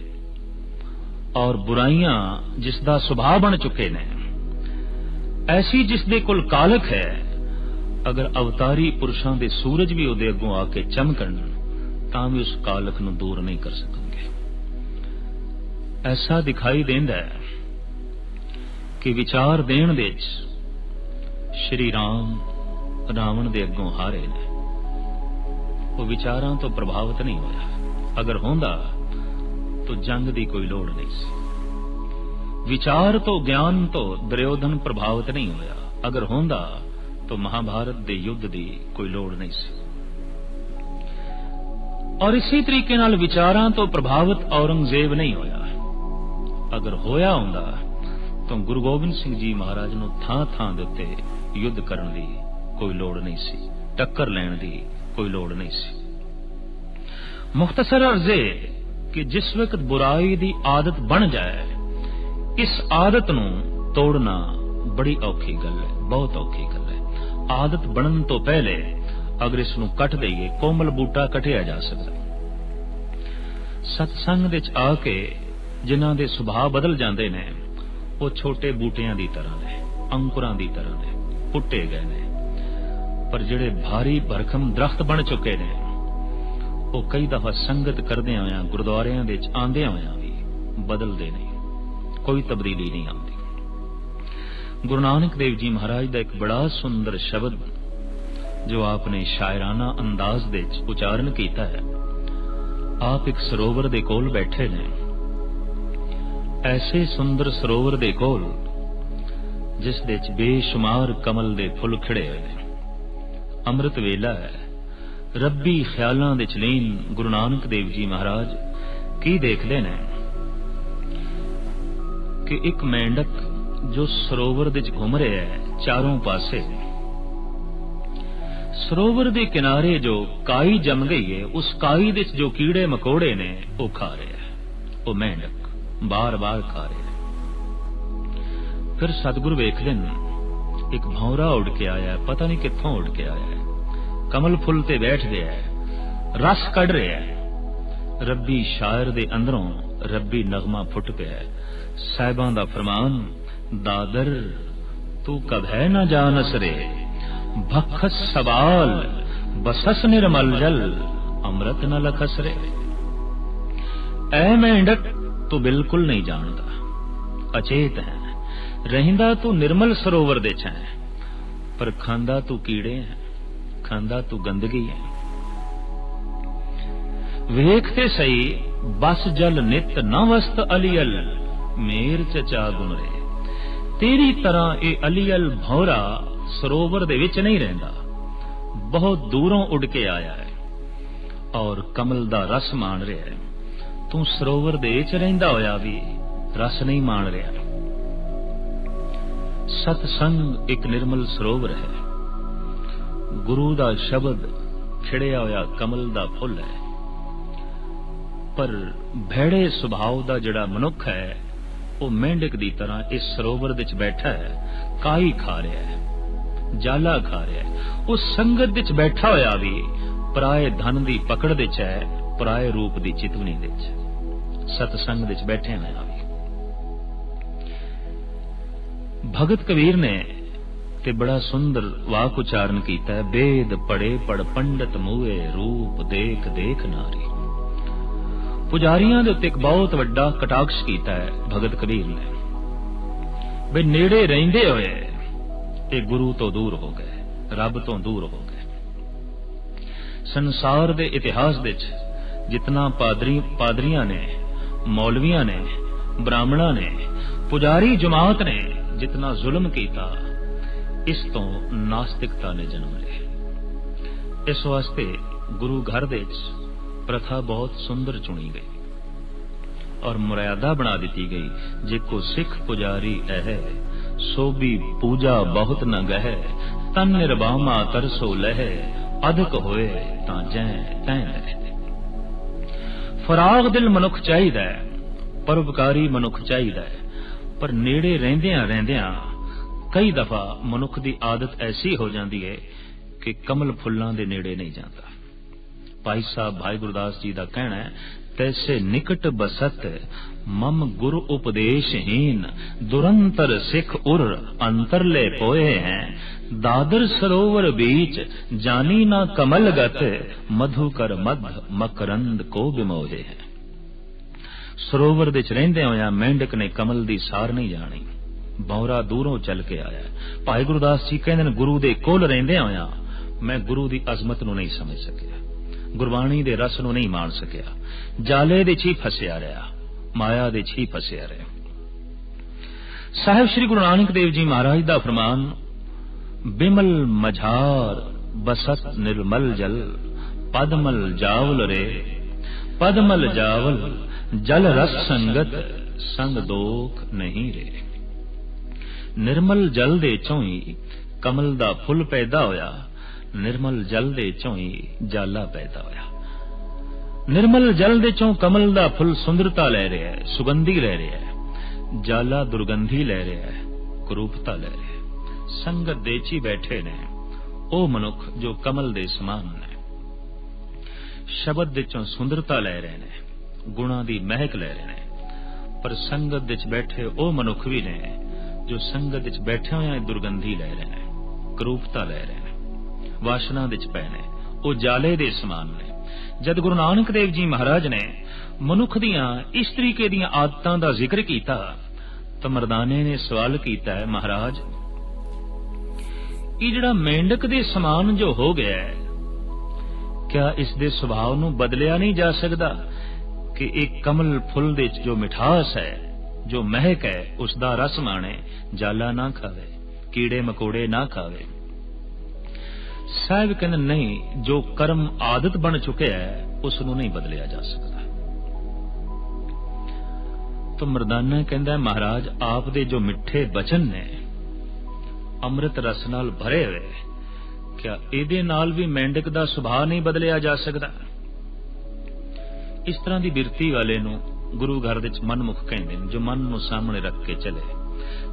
ਔਰ ਬੁਰਾਈਆਂ ਜਿਸ ਦਾ ਸੁਭਾਅ ਬਣ ਚੁੱਕੇ ਨੇ, ਐਸੀ ਜਿਸ ਦੇ ਕੋਲ ਕਾਲਖ ਹੈ ਅਗਰ ਅਵਤਾਰੀ ਪੁਰਸ਼ਾਂ ਦੇ ਸੂਰਜ ਵੀ ਉਹਦੇ ਅੱਗੋਂ ਆ ਕੇ ਚਮਕਣ ਤਾਂ ਵੀ ਉਸ ਕਾਲਖ ਨੂੰ ਦੂਰ ਨਹੀਂ ਕਰ ਸਕਣਗੇ। ਐਸਾ ਦਿਖਾਈ ਦਿੰਦਾ ਹੈ ਕਿ ਵਿਚਾਰ ਦੇਣ ਦੇ ਵਿੱਚ ਸ਼੍ਰੀ ਰਾਮ ਰਾਵਣ ਦੇ ਅੱਗੋਂ ਹਾਰੇ ਨੇ। ਉਹ ਵਿਚਾਰਾਂ ਤੋਂ ਪ੍ਰਭਾਵਿਤ ਨਹੀਂ ਹੋਇਆ। ਅਗਰ ਹੁੰਦਾ, ਤਾਂ ਜੰਗ ਦੀ ਕੋਈ ਲੋੜ ਨਹੀਂ ਸੀ। ਵਿਚਾਰ ਤੋਂ ਗਿਆਨ ਤੋਂ ਦਰਯੋਧਨ ਪ੍ਰਭਾਵਿਤ ਨਹੀਂ ਹੋਇਆ। ਅਗਰ ਹੁੰਦਾ ਤਾਂ ਮਹਾਭਾਰਤ ਦੇ ਯੁੱਧ ਦੀ ਕੋਈ ਲੋੜ ਨਹੀਂ ਸੀ। ਔਰ ਇਸੇ ਤਰੀਕੇ ਨਾਲ ਵਿਚਾਰਾਂ ਤੋਂ ਪ੍ਰਭਾਵਿਤ ਔਰੰਗਜ਼ੇਬ ਨਹੀਂ ਹੋਇਆ। ਅਗਰ ਹੋਇਆ ਹੁੰਦਾ, ਤਾਂ ਗੁਰੂ ਗੋਬਿੰਦ ਸਿੰਘ ਜੀ ਮਹਾਰਾਜ ਨੂੰ ਥਾਂ ਥਾਂ ਦੇ ਉੱਤੇ ਯੁੱਧ ਕਰਨ ਦੀ ਕੋਈ ਲੋੜ ਨਹੀਂ ਸੀ, ਟੱਕਰ ਲੈਣ ਦੀ ਕੋਈ ਲੋੜ ਨਹੀਂ ਸੀ। ਮੁਖਤਸਰ ਅਰਜ਼ੇ ਕਿ ਜਿਸ ਵਕਤ ਬੁਰਾਈ ਦੀ ਆਦਤ ਬਣ ਜਾਏ, ਇਸ ਆਦਤ ਨੂੰ ਤੋੜਨਾ ਬੜੀ ਔਖੀ ਗੱਲ ਹੈ, ਬਹੁਤ ਔਖੀ ਗੱਲ ਆਦਤ ਬਣਨ ਤੋਂ ਪਹਿਲੇ ਅਗਰ ਇਸ ਨੂੰ ਕੱਟ ਦਈਏ, ਕੋਮਲ ਬੂਟਾ ਕਟਿਆ ਜਾ ਸਕਦਾ ਸਤਸੰਗ ਵਿੱਚ ਆ ਕੇ ਜਿਨ੍ਹਾਂ ਦੇ ਸੁਭਾਅ ਬਦਲ ਜਾਂਦੇ ਨੇ, ਉਹ ਛੋਟੇ ਬੂਟਿਆਂ ਦੀ ਤਰ੍ਹਾਂ ਨੇ, ਅੰਕੁਰਾਂ ਦੀ ਤਰ੍ਹਾਂ ਨੇ, ਪੁੱਟੇ ਗਏ ਨੇ। ਪਰ ਜਿਹੜੇ ਭਾਰੀ ਭਰਖਮ ਦਰਖਤ ਬਣ ਚੁੱਕੇ ਨੇ, ਉਹ ਕਈ ਦਫਾ ਸੰਗਤ ਕਰਦੇ ਆਇਆ ਗੁਰਦੁਆਰਿਆਂ ਵਿੱਚ ਆਂਦੇ ਆਇਆ ਵੀ ਬਦਲਦੇ ਨਹੀਂ ਕੋਈ ਤਬਦੀਲੀ ਨਹੀਂ ਆਉਂਦੀ। ਗੁਰੂ ਨਾਨਕ ਦੇਵ ਜੀ ਮਹਾਰਾਜ ਦਾ ਇੱਕ ਬੜਾ ਸੁੰਦਰ ਸ਼ਬਦ ਜੋ ਆਪਨੇ ਸ਼ਾਇਰਾਨਾ ਅੰਦਾਜ਼ ਦੇ ਵਿੱਚ ਉਚਾਰਨ ਕੀਤਾ ਹੈ। ਆਪ ਇੱਕ ਸਰੋਵਰ ਦੇ ਕੋਲ ਬੈਠੇ ਨੇ। ਐਸੇ ਸੁੰਦਰ ਸਰੋਵਰ ਦੇ ਕੋਲ, ਜਿਸ ਦੇ ਵਿੱਚ ਬੇਸ਼ੁਮਾਰ ਕਮਲ ਦੇ ਫੁੱਲ ਖਿੜੇ ਹੋਏ ਨੇ। ਅੰਮ੍ਰਿਤ ਵੇਲਾ ਹੈ। ਰੱਬੀ ਖਿਆਲਾਂ ਦੇ ਚਲੀਨ ਗੁਰੂ ਨਾਨਕ ਦੇਵ ਜੀ ਮਹਾਰਾਜ ਕੀ ਦੇਖਦੇ ਨੇ? ਕਿ ਇੱਕ ਮੈਂਡਕ ਜੋ ਸਰੋਵਰ ਦੇ ਵਿੱਚ ਘੁੰਮ ਰਿਹਾ ਹੈ, ਚਾਰੋਂ ਪਾਸੇ। ਸਰੋਵਰ ਦੇ ਕਿਨਾਰੇ ਜੋ ਕਾਈ ਜੰਮ ਗਈ ਹੈ, ਉਸ ਕਾਈ ਦੇ ਵਿੱਚ ਜੋ ਕੀੜੇ ਮਕੋੜੇ ਨੇ, ਉਹ ਖਾ ਰਿਹਾ ਹੈ। ਉਹ ਮੈਂਡਕ ਬਾਰ-ਬਾਰ ਖਾ ਰਿਹਾ ਹੈ। ਫਿਰ ਸਤਿਗੁਰੂ ਵੇਖਦੇ ਨੇ ਇੱਕ ਭੌਰਾ ਉੱਡ ਕੇ ਆਇਆ ਪਤਾ ਨਹੀਂ ਕਿੱਥੋਂ ਉੱਡ ਕੇ ਆਇਆ ਕਮਲ ਫੁੱਲ ਤੇ ਬੈਠ ਗਿਆ ਹੈ, ਰਸ ਕੱਢ ਰਿਹਾ ਹੈ। ਰੱਬੀ ਸ਼ਾਇਰ ਦੇ ਅੰਦਰੋਂ, ਰੱਬੀ ਨਗਮਾ ਫੁੱਟ ਪਿਆ ਹੈ। ਸਾਹਿਬਾਂ ਦਾ ਫਰਮਾਨ ਦਾਦਰ ਤੂੰ ਕਭੈ ਨਾ ਜਾਣਸ ਰੇ ਭਖਸ ਸਵਾਲ ਬਸਸ ਨਿਰਮਲ ਜਲ ਅੰਮ੍ਰਿਤ ਨ ਲਖਸ ਰੇ ਐ ਮੈਂਡਕ ਤੂੰ ਬਿਲਕੁਲ ਨਹੀਂ ਜਾਣਦਾ ਅਚੇਤ ਹੈ ਰਹਿੰਦਾ ਤੂੰ ਨਿਰਮਲ ਸਰੋਵਰ ਦੇ ਚ ਪਰ ਖਾਂਦਾ ਤੂੰ ਕੀੜੇ ਹੈ ਖਾਂਦਾ ਤੂੰ ਗੰਦਗੀ ਹੈ ਵੇਖ ਤੇ ਸਹੀ ਬਸ ਜਲ ਨਿਤ ਨਾ ਵਸਤ ਅਲੀਅਲ ਮੇਰ ਚਚਾ ਗੁਣ ਰੇ ਤੇਰੀ ਤਰ੍ਹਾਂ ਇਹ ਅਲੀਅਲ ਭੌਰਾ ਸਰੋਵਰ ਦੇ ਵਿੱਚ ਨਹੀਂ ਰਹਿੰਦਾ। ਬਹੁਤ ਦੂਰੋਂ ਉੱਡ ਕੇ ਆਇਆ ਹੈ ਔਰ ਕਮਲ ਦਾ ਰਸ ਮਾਣ ਰਿਹਾ ਹੈ। ਤੂੰ ਸਰੋਵਰ ਦੇ ਵਿੱਚ ਰਹਿੰਦਾ ਹੋਇਆ ਵੀ ਰਸ ਨਹੀਂ ਮਾਣ ਰਿਹਾ। ਸਤ ਸੰਗ ਇੱਕ ਨਿਰਮਲ ਸਰੋਵਰ ਹੈ। ਗੁਰੂ ਦਾ ਸ਼ਬਦ ਖਿੜਿਆ ਹੋਇਆ ਕਮਲ ਦਾ ਫੁੱਲ ਹੈ। ਪਰ ਭੈੜੇ ਸੁਭਾਅ ਦਾ ਜਿਹੜਾ ਮਨੁੱਖ ਹੈ ਉਹ ਮਹਿੰਡਕ ਦੀ ਤਰ੍ਹਾਂ ਇਸ ਸਰੋਵਰ ਵਿੱਚ ਬੈਠਾ ਹੈ ਕਾਈ ਖਾ ਰਿਹਾ ਹੈ, ਜਾਲਾ ਖਾ ਰਿਹਾ ਹੈ। ਉਹ ਸੰਗਤ ਵਿੱਚ ਬੈਠਾ ਹੋਇਆ ਵੀ ਪਰਾਏ ਧਨ ਦੀ ਪਕੜ ਵਿੱਚ ਹੈ, ਪਰਾਏ ਰੂਪ ਦੀ ਚਿਤਵਨੀ ਵਿੱਚ। ਸਤ ਵਿੱਚ ਬੈਠੇ ਹੋਇਆ ਵੀ। ਭਗਤ ਕਬੀਰ ਨੇ ਤੇ ਬੜਾ ਸੁੰਦਰ ਵਾਕ ਉਚਾਰਨ ਕੀਤਾ ਹੈ, ਬੇਦ ਪੜੇ ਪੜ ਪੰਡਤ ਮੂਏ ਰੂਪ ਦੇਖ ਦੇਖ ਨਾਰੀ। ਪੁਜਾਰੀਆਂ ਦੇ ਉੱਤੇ ਇੱਕ ਬਹੁਤ ਵੱਡਾ ਕਟਾਕਸ਼ ਕੀਤਾ ਹੈ, ਭਗਤ ਕਬੀਰ ਨੇ। ਵੀ ਨੇੜੇ ਰਹਿੰਦੇ ਹੋਏ ਇਹ ਗੁਰੂ ਤੋਂ ਦੂਰ ਹੋ ਗਏ, ਰੱਬ ਤੋਂ ਦੂਰ ਹੋ ਗਏ। ਸੰਸਾਰ ਦੇ ਇਤਿਹਾਸ ਵਿੱਚ ਜਿਤਨਾ ਪਾਦਰੀ, ਪਾਦਰੀਆਂ ਨੇ, ਮੌਲਵੀਆਂ ਨੇ, ਬ੍ਰਾਹਮਣਾਂ ਨੇ, ਪੁਜਾਰੀ ਜਮਾਤ ਨੇ ਜਿਤਨਾ ਜ਼ੁਲਮ ਕੀਤਾ, ਇਸ ਤੋਂ ਨਾਸਤਿਕਤਾ ਨੇ ਜਨਮ ਲਿਆ। ਇਸ ਵਾਸਤੇ ਗੁਰੂ ਘਰ ਦੇ ਵਿੱਚ ਪ੍ਰਥਾ ਬਹੁਤ ਸੁੰਦਰ ਚੁਣੀ ਗਈ ਔਰ ਮਰਿਆਦਾ ਬਣਾ ਦਿੱਤੀ ਗਈ, ਜੇ ਕੋ ਸਿੱਖ ਪੁਜਾਰੀ ਹੈ ਸੋ ਵੀ ਪੂਜਾ ਬਹੁਤ ਨ ਗਹਿ, ਤਨ ਨਿਰਬਾਮਾ ਤਰਸੋ ਲਹਿ, ਅਧਿਕ ਹੋਏ ਤਾਂ ਜੈ ਤੈ ਫਰਾਗ ਦਿਲ ਮਨੁੱਖ ਚਾਹੀਦਾ ਹੈ ਪਰਉਪਕਾਰੀ ਮਨੁੱਖ ਚਾਹੀਦਾ ਹੈ ਪਰ ਨੇੜੇ ਰਹਿੰਦਿਆਂ ਰਹਿੰਦਿਆਂ ਕਈ ਦਫਾ ਮਨੁੱਖ ਦੀ ਆਦਤ ਐਸੀ ਹੋ ਜਾਂਦੀ ਹੈ ਕਿ ਕਮਲ ਫੁੱਲਾਂ ਦੇ ਨੇੜੇ ਨਹੀਂ ਜਾਂਦਾ। ਭਾਈ ਸਾਹਿਬ ਭਾਈ ਗੁਰਦਾਸ ਜੀ ਦਾ ਕਹਿਣਾ ਹੈ, ਤੈਸੇ ਨਿਕਟ ਬਸਤ, ਮਮ ਗੁਰ ਉਪਦੇਸ਼ਹੀਨ, ਦੁਰੰਤਰ ਸਿਖ ਉਰ ਅੰਤਰਲੇ ਪੋਏ ਹੈ। ਦਾਦਰ ਸਰੋਵਰ ਬੀਚ, ਜਾਨੀ ਨਾ ਕਮਲ ਗਤ ਮਧੂ ਕਰ ਮਧ ਮਕਰੰਦ ਕੋ ਬਿਮੋਹੇ ਹੈ। ਸਰੋਵਰ ਦੇ ਚ ਰਹਿੰਦੇ ਹੋਇਆ ਮੈਂਡਕ ਨੇ ਕਮਲ ਦੀ ਸਾਰ ਨਹੀਂ ਜਾਣੀ। ਬੌਰਾ ਦੂਰੋਂ ਚੱਲ ਕੇ ਆਇਆ ਭਾਈ ਗੁਰਦਾਸ ਜੀ ਕਹਿੰਦੇ ਨੇ, ਗੁਰੂ ਦੇ ਕੋਲ ਰਹਿੰਦੇ ਹੋਇਆ ਮੈਂ ਗੁਰੂ ਦੀ ਅਜ਼ਮਤ ਨੂੰ ਨਹੀਂ ਸਮਝ ਸਕਿਆ। ਗੁਰਬਾਣੀ ਦੇ ਰਸ ਨੂੰ ਨਹੀਂ ਮਾਣ ਸਕਿਆ। ਜਾਲੇ ਦੇ ਛੀ ਫਸਿਆ ਰਿਹਾ, ਮਾਇਆ ਦੇ ਛੀ ਫਸਿਆ ਰਿਹਾ। ਸਾਹਿਬ ਸ੍ਰੀ ਗੁਰੂ ਨਾਨਕ ਦੇਵ ਜੀ ਮਹਾਰਾਜ ਦਾ ਫਰਮਾਨ, ਬਿਮਲ ਮਝਾਰ ਬਸਤ ਨਿਰਮਲ ਜਲ, ਪਦਮਲ ਜਾਵਲ ਰੇ, ਪਦਮਲ ਜਾਵਲ, ਜਲ ਰਸ ਸੰਗਤ, ਸੰਗ ਦੋਖ ਨਹੀਂ ਰੇ। ਨਿਰਮਲ ਜਲ ਦੇ ਚੋਂ ਹੀ ਕਮਲ ਦਾ ਫੁੱਲ ਪੈਦਾ ਹੋਇਆ ਨਿਰਮਲ ਜਲ ਦੇ ਚੋਂ ਹੀ ਜਾਲਾ ਪੈਦਾ ਹੋਇਆ। ਨਿਰਮਲ ਜਲ ਦੇ ਚੋਂ ਕਮਲ ਦਾ ਫੁੱਲ ਸੁੰਦਰਤਾ ਲੈ ਰਿਹਾ ਹੈ, ਸੁਗੰਧੀ ਲੈ ਰਿਹਾ ਹੈ, ਜਾਲਾ ਦੁਰਗੰਧੀ ਲੈ ਰਿਹਾ ਹੈ, ਕਰੂਪਤਾ ਲੈ ਰਿਹਾ ਹੈ। ਸੰਗਤ ਦੇ ਚ ਹੀ ਬੈਠੇ ਨੇ, ਉਹ ਮਨੁੱਖ ਜੋ ਕਮਲ ਦੇ ਸਮਾਨ ਨੇ। ਸ਼ਬਦ ਦੇ ਚੋਂ ਸੁੰਦਰਤਾ ਲੈ ਰਹੇ ਨੇ, ਗੁਣਾ ਦੀ ਮਹਿਕ ਲੈ ਰਹੇ ਨੇ। ਪਰ ਸੰਗਤ ਵਿੱਚ ਬੈਠੇ ਉਹ ਮਨੁੱਖ ਵੀ ਨੇ, ਜੋ ਸੰਗਤ ਵਿੱਚ ਬੈਠੇ ਹੋਏ ਦੁਰਗੰਧੀ ਲੈ ਰਹੇ ਨੇ, ਕਰੂਪਤਾ ਲੈ ਰਹੇ ਨੇ। ਵਾਸ਼ਨਾ ਵਿੱਚ ਪਏ ਨੇ। ਉਹ ਜਾਲੇ ਦੇ ਸਮਾਨ ਨੇ। ਜਦ ਗੁਰੂ ਨਾਨਕ ਦੇਵ ਜੀ ਮਹਾਰਾਜ ਨੇ ਮਨੁੱਖ ਦੀਆਂ ਇਸ ਤਰੀਕੇ ਦੀਆਂ ਆਦਤਾਂ ਦਾ ਜ਼ਿਕਰ ਕੀਤਾ, ਤਾਂ ਮਰਦਾਨੇ ਨੇ ਸਵਾਲ ਕੀਤਾ ਹੈ ਮਹਾਰਾਜ, ਇਹ ਜਿਹੜਾ ਮੇਂਢਕ ਦੇ ਸਮਾਨ ਜੋ ਹੋ ਗਿਆ ਹੈ, ਕਿਆ ਇਸ ਦੇ ਸੁਭਾਅ ਨੂੰ ਬਦਲਿਆ ਨਹੀਂ ਜਾ ਸਕਦਾ ਕਿ ਇਹ ਕਮਲ ਫੁੱਲ ਦੇ ਜੋ ਮਿਠਾਸ ਹੈ, ਜੋ ਮਹਿਕ ਹੈ, ਉਸ ਦਾ ਰਸ ਮਾਣੇ, ਜਾਲਾ ਨਾ ਖਾਵੇ, ਕੀੜੇ ਮਕੋੜੇ ਨਾ ਖਾਵੇ? ਸਾਹਿਬ ਕਹਿੰਦੇ, ਨਹੀਂ, ਜੋ ਕਰਮ ਆਦਤ ਬਣ ਚੁੱਕਿਆ ਹੈ ਉਸ ਨੂੰ ਨਹੀਂ ਬਦਲਿਆ ਜਾ ਸਕਦਾ। ਤਾਂ ਮਰਦਾਨਾ ਕਹਿੰਦਾ ਮਹਾਰਾਜ, ਆਪ ਦੇ ਜੋ ਮਿੱਠੇ ਬਚਨ ਨੇ, ਅੰਮ੍ਰਿਤ ਰਸ ਨਾਲ ਭਰੇ ਹੋਏ, ਕਿਆ ਇਹਦੇ ਨਾਲ ਵੀ ਮੈਂਡਕ ਦਾ ਸੁਭਾਅ ਨਹੀਂ ਬਦਲਿਆ ਜਾ ਸਕਦਾ? ਇਸ ਤਰ੍ਹਾਂ ਦੀ ਬਿਰਤੀ ਵਾਲੇ ਨੂੰ ਗੁਰੂ ਘਰ ਵਿੱਚ ਮਨਮੁਖ ਕਹਿੰਦੇ ਨੇ, ਜੋ ਮਨ ਨੂੰ ਸਾਹਮਣੇ ਰੱਖ ਕੇ ਚੱਲੇ,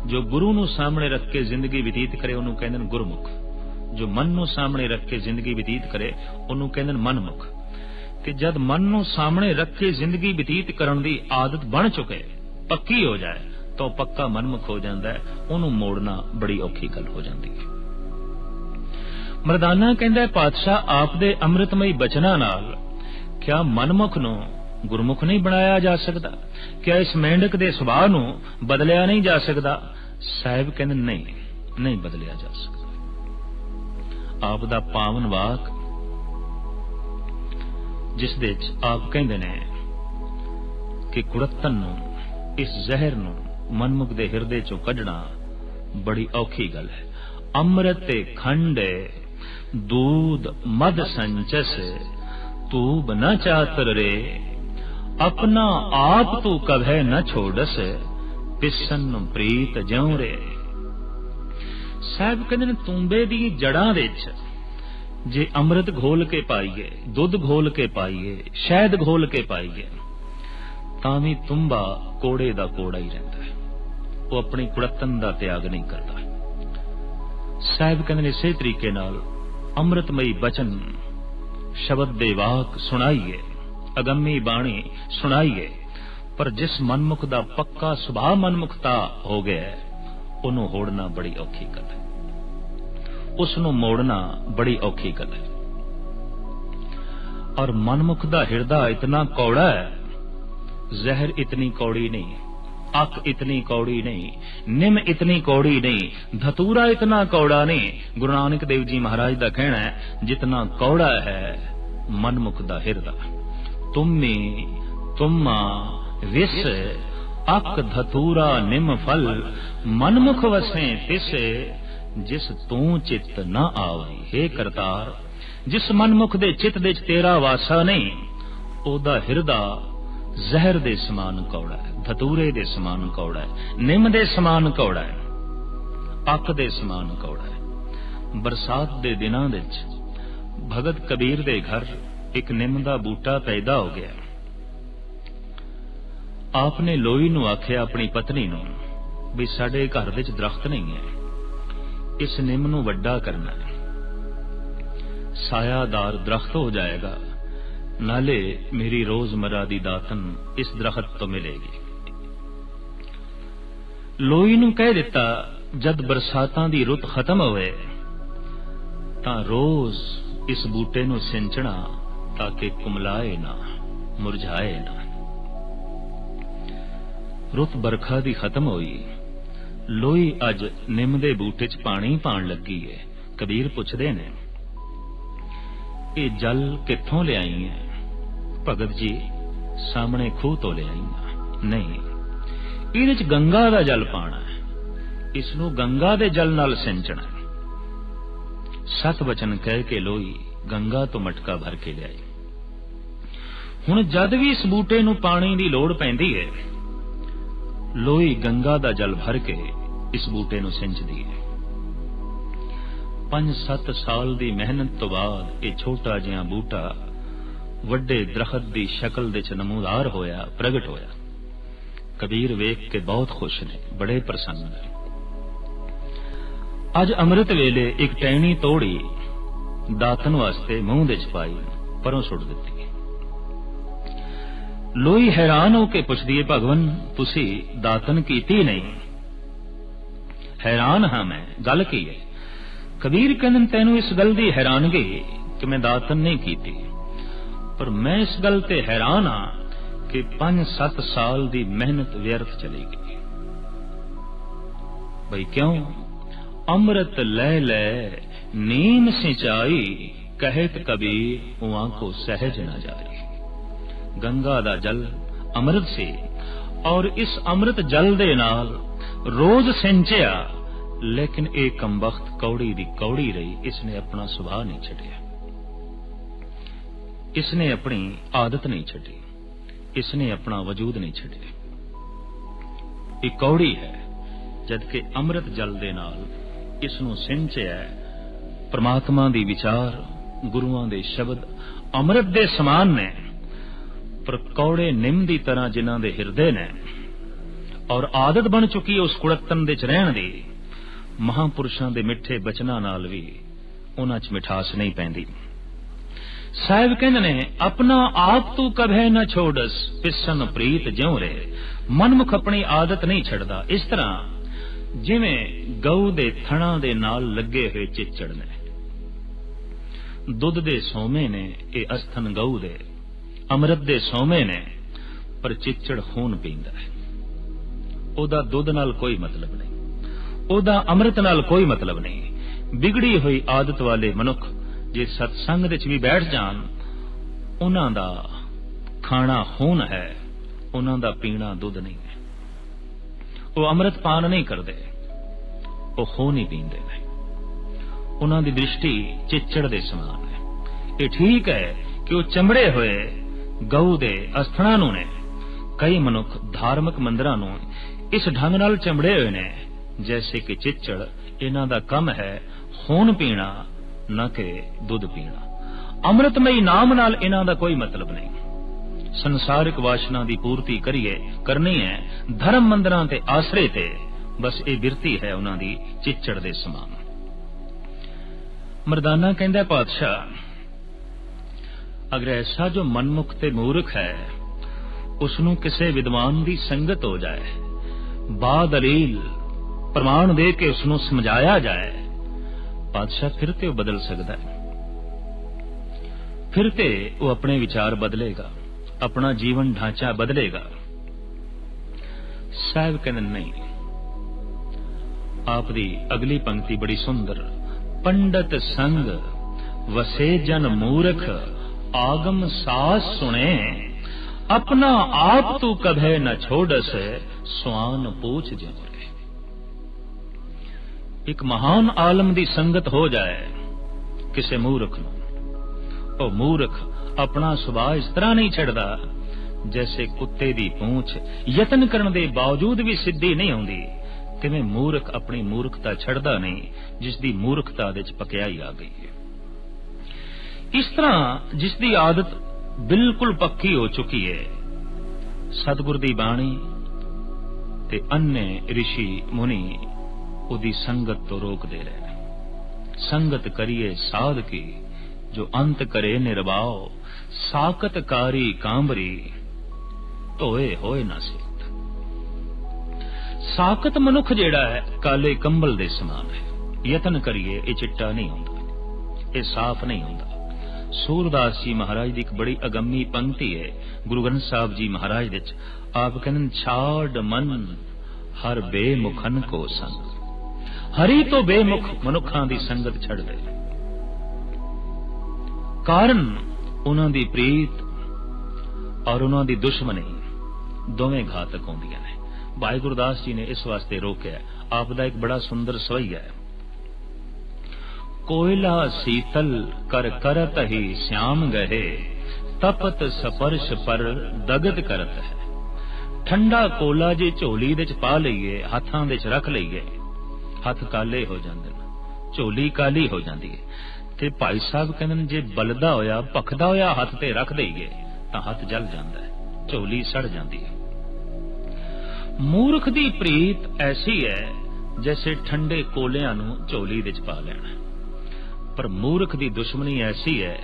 ਜੋ ਗੁਰੂ ਨੂੰ ਸਾਹਮਣੇ ਰੱਖ ਕੇ ਜ਼ਿੰਦਗੀ ਬਤੀਤ ਕਰੇ, ਉਹਨੂੰ ਕਹਿੰਦੇ ਨੇ ਗੁਰਮੁਖ। ਜੋ ਮਨ ਨੂੰ ਸਾਹਮਣੇ ਰੱਖ ਕੇ ਜ਼ਿੰਦਗੀ ਬਤੀਤ ਕਰੇ, ਉਹਨੂੰ ਕਹਿੰਦੇ ਨੇ ਮਨਮੁਖ। ਤੇ ਜਦ ਮਨ ਨੂੰ ਸਾਹਮਣੇ ਰੱਖ ਕੇ ਜ਼ਿੰਦਗੀ ਬਤੀਤ ਕਰਨ ਦੀ ਆਦਤ ਬਣ ਚੁੱਕੇ, ਪੱਕੀ ਹੋ ਜਾਏ, ਤਾਂ ਉਹ ਪੱਕਾ ਮਨਮੁਖ ਹੋ ਜਾਂਦਾ ਹੈ, ਉਹਨੂੰ ਮੋੜਨਾ ਬੜੀ ਔਖੀ ਗੱਲ ਹੋ ਜਾਂਦੀ ਹੈ। ਮਰਦਾਨਾ ਕਹਿੰਦਾ ਪਾਤਸ਼ਾਹ ਆਪ ਦੇ ਅੰਮ੍ਰਿਤਮਈ ਬਚਨਾਂ ਨਾਲ ਕਿਆ ਮਨਮੁਖ ਨੂੰ ਗੁਰਮੁਖ ਨਹੀਂ ਬਣਾਇਆ ਜਾ ਸਕਦਾ? ਕਿਆ ਇਸ ਮੈਂਡਕ ਦੇ ਸੁਭਾਅ ਨੂੰ ਬਦਲਿਆ ਨਹੀਂ ਜਾ ਸਕਦਾ? ਸਾਹਿਬ ਕਹਿੰਦੇ, ਨਹੀਂ ਨਹੀਂ ਬਦਲਿਆ ਜਾ ਸਕਦਾ। ਆਪ ਦਾ ਪਾਵਨ ਵਾਕ, ਜਿਸ ਦੇ ਵਿੱਚ ਆਪ ਕਹਿੰਦੇ ਨੇ ਕਿ ਕੁੜੱਤਨ ਨੂੰ, ਇਸ ਜ਼ਹਿਰ ਨੂੰ ਮਨਮੁਖ ਦੇ ਹਿਰਦੇ ਚੋਂ ਕੱਢਣਾ ਬੜੀ ਔਖੀ ਗੱਲ ਹੈ। ਅੰਮ੍ਰਿਤ ਤੇ ਖੰਡੇ, ਦੂਧ, ਮਦ ਸੰਚਸ, ਤੂਬ ਨ ਚਾਤਰ ਰੇ, ਆਪਣਾ ਆਪ ਤੂੰ ਕਭੈ ਨ ਛੋੜਸ, ਪਿਸਨ ਪ੍ਰੀਤ ਜਿਉ ਰੇ। ਸਾਹਿਬ ਕਹਿੰਦੇ ਨੇ ਤੁੰਬੇ ਦੀ ਜੜਾਂ ਵਿੱਚ ਜੇ ਅੰਮ੍ਰਿਤ ਘੋਲ ਕੇ ਪਾਈਏ ਦੁੱਧ ਘੋਲ ਕੇ ਪਾਈਏ ਸ਼ਹਿਦ ਘੋਲ ਕੇ ਪਾਈਏ ਤਾਂ ਵੀ ਤੁੰਬਾ ਕੋੜੇ ਦਾ ਕੋੜਾ ਹੀ ਰਹਿੰਦਾ ਹੈ। ਉਹ ਆਪਣੀ ਕੁੜਤਨ ਦਾ ਤਿਆਗ ਨਹੀਂ ਕਰਦਾ। ਸਾਹਿਬ ਕਹਿੰਦੇ ਨੇ ਇਸੇ ਤਰੀਕੇ ਨਾਲ ਅੰਮ੍ਰਿਤਮਈ ਬਚਨ ਸ਼ਬਦ ਦੇ ਵਾਕ ਸੁਣਾਈਏ ਅਗੰਮੀ ਬਾਣੀ ਸੁਣਾਈਏ ਪਰ ਜਿਸ ਮਨਮੁਖ ਦਾ ਪੱਕਾ ਸੁਭਾਅ ਮਨਮੁਖਤਾ ਹੋ ਗਿਆ ਹੈ, ਉਹਨੂੰ ਹੋੜਨਾ ਬੜੀ ਔਖੀ ਗੱਲ ਹੈ। ਉਸ ਨੂੰ ਮੋੜਨਾ ਬੜੀ ਔਖੀ ਗੱਲ ਹੈ। ਔਰ ਮਨਮੁਖ ਦਾ ਹਿਰਦਾ ਇਤਨਾ ਕੌੜਾ ਹੈ, ਜ਼ਹਿਰ ਇਤਨੀ ਕੌੜੀ ਨਹੀਂ, ਅੱਖ ਇਤਨੀ ਕੌੜੀ ਨਹੀਂ, ਨਿਮ ਇਤਨੀ ਕੌੜੀ ਨਹੀਂ, ਧਤੂਰਾ ਇਤਨਾ ਕੌੜਾ ਨਹੀਂ, ਗੁਰੂ ਨਾਨਕ ਦੇਵ ਜੀ ਮਹਾਰਾਜ ਦਾ ਕਹਿਣਾ ਹੈ, ਜਿਤਨਾ ਕੌੜਾ ਹੈ ਮਨਮੁਖ ਦਾ ਹਿਰਦਾ, ਤੁਮੀ ਤੁਮਾ ਵਿਸ ਅਕ ਧਤੂਰਾ ਨਿਮ ਫਲ, ਮਨਮੁਖ ਵਸੇ ਤਿਸੇ, ਜਿਸ ਤੂੰ ਚਿਤ ਨਾ ਆਵਈ। हे ਕਰਤਾਰ, ਜਿਸ ਮਨਮੁਖ ਦੇ ਚਿੱਤ ਦੇ ਚ ਤੇਰਾ ਵਾਸਾ ਨਹੀਂ, ਉਹਦਾ ਹਿਰਦਾ ਜ਼ਹਿਰ ਦੇ ਸਮਾਨ ਕੌੜਾ ਹੈ, ਧਤੂਰੇ ਦੇ ਸਮਾਨ ਕੌੜਾ ਹੈ, ਨਿੰਮ ਦੇ ਸਮਾਨ ਕੌੜਾ ਹੈ, ਅੱਕ ਦੇ ਸਮਾਨ ਕੌੜਾ ਹੈ। ਬਰਸਾਤ ਦੇ ਦਿਨਾਂ ਵਿੱਚ ਭਗਤ ਕਬੀਰ ਦੇ ਘਰ ਇੱਕ ਨਿੰਮ ਦਾ ਬੂਟਾ ਪੈਦਾ ਹੋ ਗਿਆ। ਆਪ ਨੇ ਲੋਈ ਨੂੰ ਆਖਿਆ ਆਪਣੀ ਪਤਨੀ ਨੂੰ ਵੀ ਸਾਡੇ ਘਰ ਵਿੱਚ ਦਰਖਤ ਨਹੀਂ ਹੈ। ਇਸ ਨਿੰਮ ਨੂੰ ਵੱਡਾ ਕਰਨਾ ਹੈ। ਸਾਇਆਦਾਰ ਦਰਖਤ ਹੋ ਜਾਏਗਾ, ਨਾਲੇ ਮੇਰੀ ਰੋਜ਼ਮਰਾ ਦੀ ਦਾਤਨ ਇਸ ਦਰਖਤ ਤੋਂ ਮਿਲੇਗੀ। ਲੋਈ ਨੂੰ ਕਹਿ ਦਿੱਤਾ, ਜਦ ਬਰਸਾਤਾਂ ਦੀ ਰੁੱਤ ਖਤਮ ਹੋਵੇ, ਤਾਂ ਰੋਜ਼ ਇਸ ਬੂਟੇ ਨੂੰ ਸਿੰਚਣਾ ਤਾਂ ਕਿ ਕੁਮਲਾਏ ਨਾ, ਮੁਰਝਾਏ ਨਾ। ਰੁੱਤ ਬਰਖਾ ਦੀ ਖਤਮ ਹੋਈ। ਲੋਈ ਅੱਜ ਨਿੰਮ ਦੇ ਬੂਟੇ 'ਚ ਪਾਣੀ ਪਾਣ ਲੱਗੀ ਏ। ਕਬੀਰ ਪੁੱਛਦੇ ਨੇ, ਇਹ ਜਲ ਕਿੱਥੋਂ ਲਿਆਈ ਹੈ ਭਗਤ ਜੀ, ਸਾਹਮਣੇ ਖੂਹ ਤੋਂ ਲਿਆਈ ਨਹੀਂ, ਇਹਦੇ 'ਚ ਗੰਗਾ ਦਾ ਜਲ ਪਾਣਾ ਹੈ ਇਸ ਨੂੰ ਗੰਗਾ ਦੇ ਜਲ ਨਾਲ ਸਿੰਚਣਾ ਸਤ ਵਚਨ ਕਹਿ ਕੇ ਲੋਈ ਗੰਗਾ ਤੋਂ ਮਟਕਾ ਭਰ ਕੇ ਲਿਆਈ। ਹੁਣ ਜਦ ਵੀ ਇਸ ਬੂਟੇ ਨੂੰ ਪਾਣੀ ਦੀ ਲੋੜ ਪੈਂਦੀ ਹੈ ਲੋਈ ਗੰਗਾ ਦਾ ਜਲ ਭਰ ਕੇ ਇਸ ਬੂਟੇ ਨੂੰ ਸਿੰਚਦੀ ਹੈ। 5-7 ਸਾਲ ਦੀ ਮਿਹਨਤ ਤੋਂ ਬਾਅਦ ਇਹ ਛੋਟਾ ਜਿਹਾ ਬੂਟਾ ਵੱਡੇ ਦਰਖਤ ਦੀ ਸ਼ਕਲ ਦੇ ਚ ਨਮੂਦਾਰ ਹੋਇਆ, ਪ੍ਰਗਟ ਹੋਇਆ। ਕਬੀਰ ਵੇਖ ਕੇ ਬਹੁਤ ਖੁਸ਼ ਨੇ, ਬੜੇ ਪ੍ਰਸੰਨ ਨੇ। ਅੱਜ ਅੰਮ੍ਰਿਤ ਵੇਲੇ ਇੱਕ ਟੈਣੀ ਤੋੜੀ ਦਾਤਨ ਵਾਸਤੇ ਮੂੰਹ ਦੇ ਚ ਪਾਈ ਪਰੋਂ ਸੁੱਟ ਦਿੱਤੀ। ਲੋਈ ਹੈਰਾਨ ਹੋ ਕੇ ਪੁੱਛਦੀ ਹੈ ਭਗਵਨ, ਤੁਸੀਂ ਦਾਤਨ ਕੀਤੀ ਨਹੀਂ। ਹੈਰਾਨ ਹਾਂ ਮੈਂ, ਗੱਲ ਕੀ ਹੈ ਕਬੀਰ ਕਹਿੰਦੇ ਤੈਨੂੰ ਇਸ ਗੱਲ ਦੀ ਹੈਰਾਨਗੀ ਕਿ ਮੈਂ ਦਾਤਨ ਨਹੀਂ ਕੀਤੀ। ਪਰ ਮੈਂ ਇਸ ਗੱਲ ਤੇ ਹੈਰਾਨ ਹਾਂ ਕਿ 5-7 ਸਾਲ ਦੀ ਮਿਹਨਤ ਵਿਅਰਥ ਚਲੀ ਗਈ। ਭਈ ਕਿਉਂ? ਅੰਮ੍ਰਿਤ ਲੈ ਲੈ ਨੀਮ ਸਿੰਚਾਈ, ਕਹਿਤ ਕਬੀਰ, ਉਹਾਂ ਕੋ ਸਹਿਜ ਨਾ ਜਾਈ। ਗੰਗਾ ਦਾ ਜਲ ਅੰਮ੍ਰਿਤ ਸੀ ਔਰ ਇਸ ਅੰਮ੍ਰਿਤ ਜਲ ਦੇ ਨਾਲ ਰੋਜ਼ ਸਿੰਚਿਆ, ਲੇਕਿਨ ਇਹ ਕੰਬਖਤ ਕੌੜੀ ਦੀ ਕੌੜੀ ਰਹੀ ਇਸ ਨੇ ਆਪਣਾ ਸੁਭਾਅ ਨਹੀਂ ਛੱਡਿਆ। ਇਸ ਨੇ ਆਪਣੀ ਆਦਤ ਨਹੀਂ ਛੱਡੀ ਇਸ ਨੇ ਆਪਣਾ ਵਜੂਦ ਨਹੀਂ ਛੱਡਿਆ। ਇਹ ਕੌੜੀ ਹੈ ਜਦ ਕਿ ਅੰਮ੍ਰਿਤ ਜਲ ਦੇ ਨਾਲ ਇਸ ਨੂੰ ਸਿੰਚਿਆ ਪ੍ਰਮਾਤਮਾ ਦੀ ਵਿਚਾਰ, ਗੁਰੂਆਂ ਦੇ ਸ਼ਬਦ ਅੰਮ੍ਰਿਤ ਦੇ ਸਮਾਨ ਨੇ। ਪਰ ਕੌੜੇ ਨਿੰਮ ਦੀ ਤਰ੍ਹਾਂ ਜਿਨ੍ਹਾਂ ਦੇ ਹਿਰਦੇ ਨੇ, ਔਰ ਆਦਤ ਬਣ ਚੁੱਕੀ ਉਸ ਕੁੜਤਨ ਦੇ ਚ ਰਹਿਣ ਦੀ, ਮਹਾਪੁਰਸ਼ਾਂ ਦੇ ਮਿੱਠੇ ਬਚਨਾਂ ਨਾਲ ਵੀ ਉਹਨਾਂ 'ਚ ਮਿਠਾਸ ਨਹੀਂ ਪੈਂਦੀ। ਸਾਹਿਬ ਕਹਿੰਦੇ ਨੇ, ਆਪਣਾ ਆਪ ਤੂੰ ਕਭੈ ਨਾ ਛੋੜਸ ਪਿਸਨ ਪ੍ਰੀਤ ਜਿਉ ਰੇ, ਮਨਮੁਖ ਆਪਣੀ ਆਦਤ ਨਹੀਂ ਛੱਡਦਾ। ਇਸ ਤਰ੍ਹਾਂ ਜਿਵੇਂ ਗਊ ਦੇ ਥਣਾ ਦੇ ਨਾਲ ਲੱਗੇ ਹੋਏ ਚਿੱਚੜ ਨੇ। ਦੁੱਧ ਦੇ ਸੋਮੇ ਨੇ ਇਹ ਅਸਥਨ ਗਊ ਦੇ। ਅੰਮ੍ਰਿਤ ਦੇ ਸੋਮੇ ਨੇ ਪਰ ਚਿੱਚੜ ਖੂਨ ਪੀਂਦਾ ਹੈ। ਉਹਦਾ ਦੁੱਧ ਨਾਲ ਕੋਈ ਮਤਲਬ ਨਹੀਂ। ਉਹਦਾ ਅੰਮ੍ਰਿਤ ਨਾਲ ਕੋਈ ਮਤਲਬ ਨਹੀਂ। ਵਿਗੜੀ ਹੋਈ ਆਦਤ ਵਾਲੇ ਮਨੁੱਖ ਜੇ ਸਤਸੰਗ ਵਿੱਚ ਵੀ ਬੈਠ ਜਾਣ, ਉਹਨਾਂ ਦਾ ਖਾਣਾ ਖੂਨ ਹੈ, ਉਹਨਾਂ ਦਾ ਪੀਣਾ ਦੁੱਧ ਨਹੀਂ ਹੈ। ਉਹ ਅੰਮ੍ਰਿਤ ਪਾਨ ਨਹੀਂ ਕਰਦੇ, ਉਹ ਖੂਨ ਹੀ ਪੀਂਦੇ ਨੇ। ਉਹਨਾਂ ਦੀ ਦ੍ਰਿਸ਼ਟੀ ਚਿੱਚੜ ਦੇ ਸਮਾਨ ਹੈ। ਇਹ ਠੀਕ ਹੈ ਕਿ ਉਹ ਚਮੜੇ ਹੋਏ ਗਊ ਦੇ ਅਸਥਣਾ ਨੂੰ ਨੇ, ਕਈ ਮਨੁੱਖ ਧਾਰਮਿਕ ਮੰਦਰਾਂ ਨੂੰ ਇਸ ਢੰਗ ਨਾਲ ਚਮੜੇ ਹੋਏ ਨੇ, ਜੈਸੇ ਕਿ ਚਿੱਚੜ, ਇਹਨਾਂ ਦਾ ਕੰਮ ਹੈ ਖੂਨ ਪੀਣਾ, ਨਾ ਕਿ ਦੁੱਧ ਪੀਣਾ। ਅੰਮ੍ਰਿਤਮਈ ਨਾਮ ਨਾਲ ਇਹਨਾਂ ਦਾ ਕੋਈ ਮਤਲਬ ਨਹੀਂ। ਸੰਸਾਰਿਕ ਵਾਸ਼ਨਾ ਦੀ ਪੂਰਤੀ ਕਰੀਏ, ਕਰਨੀ ਹੈ ਧਰਮ ਮੰਦਰਾਂ ਤੇ ਆਸਰੇ ਤੇ, ਬਸ ਇਹ ਬਿਰਤੀ ਹੈ ਉਹਨਾਂ ਦੀ ਚਿੱਚੜ ਦੇ ਸਮਾਨ। ਮਰਦਾਨਾ ਕਹਿੰਦਾ, ਪਾਤਸ਼ਾਹ ਅਗਰ ਐਸਾ ਜੋ ਮਨਮੁਖ ਤੇ ਮੂਰਖ ਹੈ ਉਸ ਨੂੰ ਕਿਸੇ ਵਿਦਵਾਨ ਦੀ ਸੰਗਤ ਹੋ ਜਾਏ ਬਾਦਲੀਲ ਪ੍ਰਮਾਣ ਦੇ ਕੇ ਉਸ ਨੂੰ ਸਮਝਾਇਆ ਜਾਏ, ਪਾਤਸ਼ਾਹ ਫਿਰ ਤੇ ਉਹ ਬਦਲ ਸਕਦਾ ਹੈ। ਫਿਰ ਤੇ ਉਹ ਆਪਣੇ ਵਿਚਾਰ ਬਦਲੇਗਾ, ਆਪਣਾ ਜੀਵਨ ਢਾਂਚਾ ਬਦਲੇਗਾ। ਸਾਹਿਬ ਕਹਿੰਦੇ ਨਹੀਂ, ਆਪ ਦੀ ਅਗਲੀ ਪੰਕਤੀ ਬੜੀ ਸੁੰਦਰ, ਪੰਡਤ ਸੰਗ ਵਸੇ ਜਨ ਮੂਰਖ ਆਗਮ ਸਾਸ ਸੁਣੇ, ਆਪਣਾ ਆਪ ਤੂੰ ਕਭੇ ਨ ਛੋੜਸ ਸਵਾਨ ਪੂਛ ਜਿਉਰੇ ਇੱਕ ਮਹਾਨ ਆਲਮ ਦੀ ਸੰਗਤ ਹੋ ਜਾਏ, ਕਿਸੇ ਮੂਰਖ ਨੂੰ। ਉਹ ਮੂਰਖ ਆਪਣਾ ਸੁਭਾਅ ਇਸ ਤਰ੍ਹਾਂ ਨਹੀਂ ਛੱਡਦਾ, ਜੈਸੇ ਕੁੱਤੇ ਦੀ ਪੂੰਛ। ਯਤਨ ਕਰਨ ਦੇ ਬਾਵਜੂਦ ਵੀ ਸਿੱਧੀ ਨਹੀਂ ਹੁੰਦੀ ਕਿਵੇਂ ਮੂਰਖ ਆਪਣੀ ਮੂਰਖਤਾ ਛੱਡਦਾ ਨਹੀਂ ਜਿਸ ਦੀ ਮੂਰਖਤਾ ਦੇ ਵਿਚ ਪਕਿਆ ਹੀ ਆ ਗਈ ਹੈ। ਇਸ ਤਰ੍ਹਾਂ ਜਿਸ ਦੀ ਆਦਤ ਬਿਲਕੁਲ ਪੱਕੀ ਹੋ ਚੁੱਕੀ ਹੈ। ਸਤਿਗੁਰ ਦੀ ਬਾਣੀ ਤੇ ਅੰਨੇ ઋષਿ ਮੁਨੀ ਉਹਦੀ ਸੰਗਤ ਤੋਂ ਰੋਕਦੇ ਰਹੇ ਨੇ ਸੰਗਤ ਕਰੀਏ ਸਾਧ ਕੀ ਜੋ ਅੰਤ ਕਰੇ ਨਿਰਵਾਉ ਸਾਕਤਕਾਰੀ ਕਾਂਬਰੀ, ਧੋਏ ਹੋਏ ਨਾ ਸਿੱਧ ਸਾਕਤ ਮਨੁੱਖ ਜਿਹੜਾ ਹੈ, ਕਾਲੇ ਕੰਬਲ ਦੇ ਸਮਾਨ ਹੈ। ਯਤਨ ਕਰੀਏ, ਇਹ ਚਿੱਟਾ ਨਹੀਂ ਹੁੰਦਾ। ਇਹ ਸਾਫ਼ ਨਹੀਂ ਹੁੰਦਾ। ਸੂਰਦਾਸ ਜੀ ਮਹਾਰਾਜ ਦੀ ਇੱਕ ਬੜੀ ਅਗੰਮੀ ਪੰਕਤੀ ਹੈ। ਗੁਰੂ ਗ੍ਰੰਥ ਸਾਹਿਬ ਜੀ ਮਹਾਰਾਜ ਦੇ ਵਿੱਚ ਆਪ ਕਹਿੰਦੇ ਛਾੜ ਮਨ, ਹਰ ਬੇਮੁਖਨ ਕੋ ਸੰਗ। ਹਰੀ ਤੋਂ ਬੇਮੁਖ ਮਨੁੱਖਾਂ ਦੀ ਸੰਗਤ ਛੱਡ ਦੇ। ਕਾਰਨ ਉਹਨਾਂ ਦੀ ਪ੍ਰੀਤ ਔਰ ਉਹਨਾਂ ਦੀ ਦੁਸ਼ਮਣੀ ਦੋਵੇਂ ਘਾਤਕ ਹੁੰਦੀਆਂ ਨੇ। ਭਾਈ ਗੁਰਦਾਸ ਜੀ ਨੇ ਇਸ ਵਾਸਤੇ ਰੋਕਿਆ। ਆਪ ਦਾ ਇੱਕ ਬੜਾ ਸੁੰਦਰ ਸਵਈਆ ਹੈ। ਕੋਇਲਾ ਸੀਤਲ ਕਰ ਕਰਤ ਹੀ ਸਿਆਮ ਗਏ ਤਪਤ ਸਪਰਸ਼ ਪਰ ਦਗਤ ਕਰਤ ਹੈ ਠੰਡਾ ਕੋਲਾ ਜੇ ਝੋਲੀ ਦੇ ਚ ਪਾ ਲਈਏ ਹੱਥਾਂ ਦੇ ਰੱਖ ਲਈਏ ਹੱਥ ਕਾਲੇ ਹੋ ਜਾਂਦੇ ਨੇ ਝੋਲੀ ਕਾਲੀ ਹੋ ਜਾਂਦੀ ਹੈ ਤੇ ਭਾਈ ਸਾਹਿਬ ਕਹਿੰਦੇ ਨੇ ਜੇ ਬਲਦਾ ਹੋਇਆ ਭਖਦਾ ਹੋਇਆ ਹੱਥ ਤੇ ਰੱਖ ਦਈਏ ਤਾਂ ਹੱਥ ਜਲ ਜਾਂਦਾ ਹੈ ਝੋਲੀ ਸੜ ਜਾਂਦੀ ਹੈ ਮੂਰਖ ਦੀ ਪ੍ਰੀਤ ਐਸੀ ਹੈ ਜੈਸੇ ਠੰਡੇ ਕੋਲਿਆਂ ਨੂੰ ਝੋਲੀ ਵਿੱਚ ਪਾ ਲੈਣਾ ਪਰ ਮੂਰਖ ਦੀ ਦੁਸ਼ਮਣੀ ਐਸੀ ਹੈ,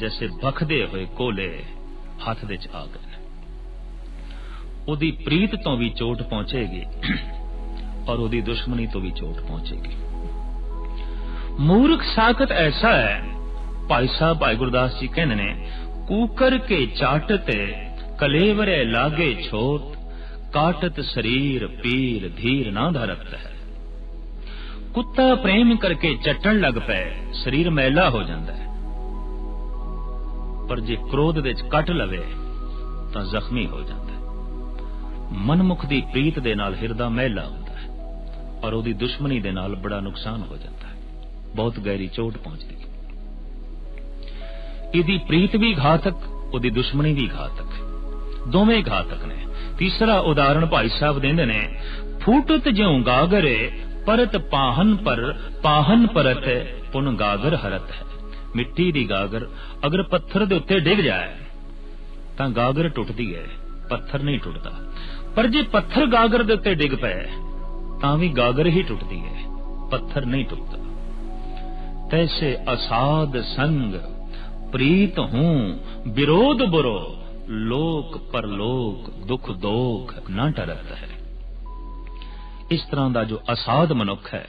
ਜੈਸੇ ਭਖਦੇ ਹੋਏ ਕੋਲੇ ਹੱਥ ਵਿੱਚ ਆ ਗਏ ਉਹਦੀ ਪ੍ਰੀਤ ਤੋਂ ਵੀ ਚੋਟ ਪਹੁੰਚੇਗੀ ਔਰ ਉਹਦੀ ਦੁਸ਼ਮਣੀ ਤੋਂ ਵੀ ਚੋਟ ਪਹੁੰਚੇਗੀ। ਮੂਰਖ ਸਾਖਤ ਐਸਾ ਹੈ, ਭਾਈ ਸਾਹਿਬ, ਭਾਈ ਗੁਰਦਾਸ ਜੀ ਕਹਿੰਦੇ ਨੇ, ਕੂਕਰ ਕੇ ਚਾਟ ਤੇ ਕਲੇਵਰੇ ਲਾਗੇ ਛੋਤ, ਕਾਟਤ ਸਰੀਰ ਪੀਰ ਧੀਰ ਨਾ ਧਰਤ ਹੈ। ਕੁੱਤਾ ਪ੍ਰੇਮ ਕਰਕੇ ਚੱਟਣ ਲੱਗ ਪਏ। ਸਰੀਰ ਮੈਲਾ ਹੋ ਜਾਂਦਾ ਹੈ। ਪਰ ਜੇ ਕ੍ਰੋਧ ਵਿੱਚ ਕੱਟ ਲਵੇ, ਤਾਂ ਜ਼ਖਮੀ ਹੋ ਜਾਂਦਾ ਹੈ। ਮਨਮੁਖ ਦੀ ਪ੍ਰੀਤ ਦੇ ਨਾਲ ਹਿਰਦਾ ਮੈਲਾ ਹੁੰਦਾ ਹੈ ਔਰ ਉਹਦੀ ਦੁਸ਼ਮਣੀ ਦੇ ਨਾਲ ਬੜਾ ਨੁਕਸਾਨ ਹੋ ਜਾਂਦਾ ਹੈ। ਬਹੁਤ ਗਹਿਰੀ ਚੋਟ ਪਹੁੰਚਦੀ ਹੈ ਇਹਦੀ ਪ੍ਰੀਤ ਵੀ ਘਾਤਕ, ਉਹਦੀ ਦੁਸ਼ਮਣੀ ਵੀ ਘਾਤਕ। ਦੋਵੇਂ ਘਾਤਕ ਨੇ। ਤੀਸਰਾ ਉਦਾਹਰਣ ਭਾਈ ਸਾਹਿਬ ਦਿੰਦੇ ਨੇ, ਫੂਟਤ ਜਿਉ ਗਾਗਰੇ ਪਰਤ ਪਾਹਨ ਪਰ ਪਾਹਨ ਪਰਤ ਪੁਨ ਗਾਗਰ ਹਰਤ ਹੈ ਮਿੱਟੀ ਦੀ ਗਾਗਰ ਅਗਰ ਪੱਥਰ ਦੇ ਉੱਤੇ ਡਿੱਗ ਜਾਏ ਤਾਂ ਗਾਗਰ ਟੁੱਟਦੀ ਹੈ ਪੱਥਰ ਨਹੀਂ ਟੁੱਟਦਾ ਪਰ ਜੇ ਪੱਥਰ ਗਾਗਰ ਦੇ ਉੱਤੇ ਡਿੱਗ ਪਏ ਤਾਂ ਵੀ ਗਾਗਰ ਹੀ ਟੁੱਟਦੀ ਹੈ ਪੱਥਰ ਨਹੀਂ ਟੁੱਟਦਾ ਤੈਸੇ ਅਸਾਧ ਸੰਗ ਪ੍ਰੀਤ ਹੂੰ ਵਿਰੋਧ ਬੁਰੋ ਲੋਕ ਪਰਲੋਕ ਦੁਖ ਦੋਖ ਨਾ ਟਰਤ ਹੈ ਇਸ ਤਰ੍ਹਾਂ ਦਾ ਜੋ ਅਸਾਧ ਮਨੁੱਖ ਹੈ,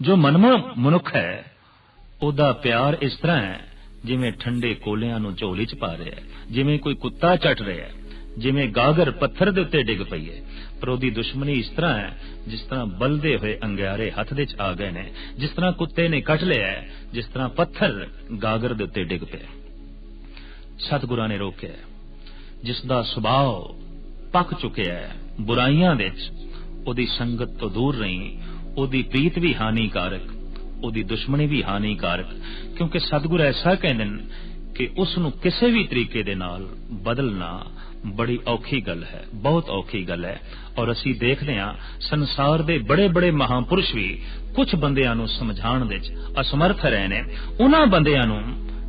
ਜੋ ਮਨਮੋ ਮਨੁੱਖ ਹੈ, ਉਹਦਾ ਪਿਆਰ ਇਸ ਤਰ੍ਹਾਂ ਹੈ, ਜਿਵੇਂ ਠੰਡੇ ਕੋਲਿਆਂ ਨੂੰ ਝੋਲੀ 'ਚ ਪਾ ਰਿਹਾ ਹੈ, ਜਿਵੇਂ ਕੋਈ ਕੁੱਤਾ ਚੱਟ ਰਿਹਾ ਹੈ, ਜਿਵੇਂ ਗਾਗਰ ਪੱਥਰ ਦੇ ਉੱਤੇ ਡਿੱਗ ਪਈ ਹੈ, ਪਰ ਉਹਦੀ ਦੁਸ਼ਮਣੀ ਇਸ ਤਰ੍ਹਾਂ ਹੈ, ਜਿਸ ਤਰ੍ਹਾਂ ਬਲਦੇ ਹੋਏ ਅੰਗਿਆਰੇ ਹੱਥ ਦੇ 'ਚ ਆ ਗਏ ਨੇ, ਜਿਸ ਤਰ੍ਹਾਂ ਕੁੱਤੇ ਨੇ ਕੱਟ ਲਿਆ ਹੈ, ਜਿਸ ਤਰ੍ਹਾਂ ਪੱਥਰ ਗਾਗਰ ਦੇ ਉੱਤੇ ਡਿੱਗ ਪਿਆ ਸਤਿਗੁਰਾਂ ਨੇ ਰੋਕਿਆ ਜਿਸ ਦਾ ਸੁਭਾਅ ਪੱਕ ਚੁੱਕਿਆ ਹੈ, ਬੁਰਾਈਆਂ ਦੇ ਵਿੱਚ ਉਹਦੀ ਸੰਗਤ ਤੋਂ ਦੂਰ ਰਹੀ, ਉਹਦੀ ਪ੍ਰੀਤ ਵੀ ਹਾਨੀਕਾਰਕ, ਉਹਦੀ ਦੁਸ਼ਮਣੀ ਵੀ ਹਾਨੀਕਾਰਕ, ਕਿਉਂਕਿ ਸਤਿਗੁਰ ਐਸਾ ਕਹਿੰਦੇ ਨੇ ਕਿ ਉਸ ਨੂੰ ਕਿਸੇ ਵੀ ਤਰੀਕੇ ਦੇ ਨਾਲ ਬਦਲਣਾ ਬੜੀ ਔਖੀ ਗੱਲ ਹੈ, ਬਹੁਤ ਔਖੀ ਗੱਲ ਹੈ। ਔਰ ਅਸੀਂ ਦੇਖਦੇ ਹਾਂ, ਸੰਸਾਰ ਦੇ ਬੜੇ ਬੜੇ ਮਹਾਪੁਰਸ਼ ਵੀ ਕੁਝ ਬੰਦਿਆਂ ਨੂੰ ਸਮਝਾਉਣ ਵਿੱਚ ਅਸਮਰਥ ਰਹੇ ਨੇ। ਉਹਨਾਂ ਬੰਦਿਆਂ ਨੂੰ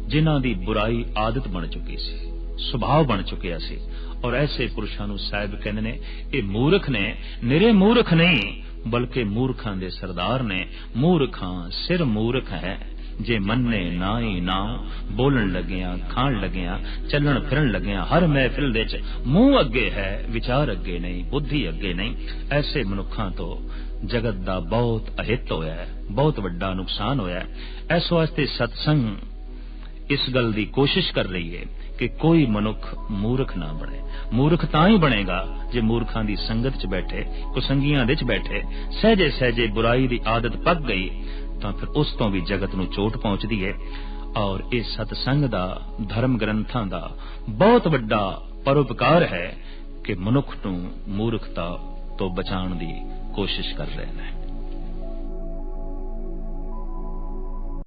ਜਿਨ੍ਹਾਂ ਦੀ ਬੁਰਾਈ ਆਦਤ ਬਣ ਚੁੱਕੀ ਸੀ, ਸੁਭਾਅ ਬਣ ਚੁੱਕਿਆ ਸੀ ਔਰ ਐਸੇ ਪੁਰਸ਼ਾਂ ਨੂੰ ਸਾਹਿਬ ਕਹਿੰਦੇ ਨੇ, ਇਹ ਮੂਰਖ ਨੇ, ਨਿਰੇ ਮੂਰਖ ਨਹੀਂ, ਬਲਕਿ ਮੂਰਖਾਂ ਦੇ ਸਰਦਾਰ ਨੇ। ਮੂਰਖਾਂ ਸਿਰ ਮੂਰਖ ਹੈ, ਜੇ ਮੰਨੇ ਨਾ ਹੀ ਨਾ ਬੋਲਣ ਲੱਗਿਆਂ, ਖਾਣ ਲੱਗਿਆਂ, ਚੱਲਣ ਫਿਰਨ ਲੱਗਿਆਂ, ਹਰ ਮਹਿਫਿਲ ਦੇ ਵਿੱਚ ਮੂੰਹ ਅੱਗੇ ਹੈ, ਵਿਚਾਰ ਅੱਗੇ ਨਹੀਂ, ਬੁੱਧੀ ਅੱਗੇ ਨਹੀਂ। ਐਸੇ ਮਨੁੱਖਾਂ ਤੋਂ ਜਗਤ ਦਾ ਬਹੁਤ ਅਹਿਤ ਹੋਇਆ ਹੈ, ਬਹੁਤ ਵੱਡਾ ਨੁਕਸਾਨ ਹੋਇਆ ਹੈ। ਇਸ ਵਾਸਤੇ ਸਤਸੰਗ ਇਸ ਗੱਲ ਦੀ ਕੋਸ਼ਿਸ਼ ਕਰ ਰਹੀ ਹੈ ਕਿ ਕੋਈ ਮਨੁੱਖ ਮੂਰਖ ਨਾ ਬਣੇ। ਮੂਰਖ ਤਾਂ ਹੀ ਬਣੇਗਾ ਜੇ ਮੂਰਖਾਂ ਦੀ ਸੰਗਤ 'ਚ ਬੈਠੇ, ਕੁਸੰਗੀਆਂ ਦੇ 'ਚ ਬੈਠੇ ਸਹਜੇ ਸਹਜੇ ਬੁਰਾਈ ਦੀ ਆਦਤ ਪੱਕ ਗਈ, ਤਾਂ ਫਿਰ ਉਸ ਤੋਂ ਵੀ ਜਗਤ ਨੂੰ ਚੋਟ ਪਹੁੰਚਦੀ ਹੈ ਔਰ ਇਹ ਸਤਸੰਗ ਦਾ, ਧਰਮ ਗ੍ਰੰਥਾਂ ਦਾ ਬਹੁਤ ਵੱਡਾ ਪਰਉਪਕਾਰ ਹੈ ਕਿ ਮਨੁੱਖ ਨੂੰ ਮੂਰਖਤਾ ਤੋਂ ਬਚਾਉਣ ਦੀ ਕੋਸ਼ਿਸ਼ ਕਰ ਰਹੇ ਨੇ।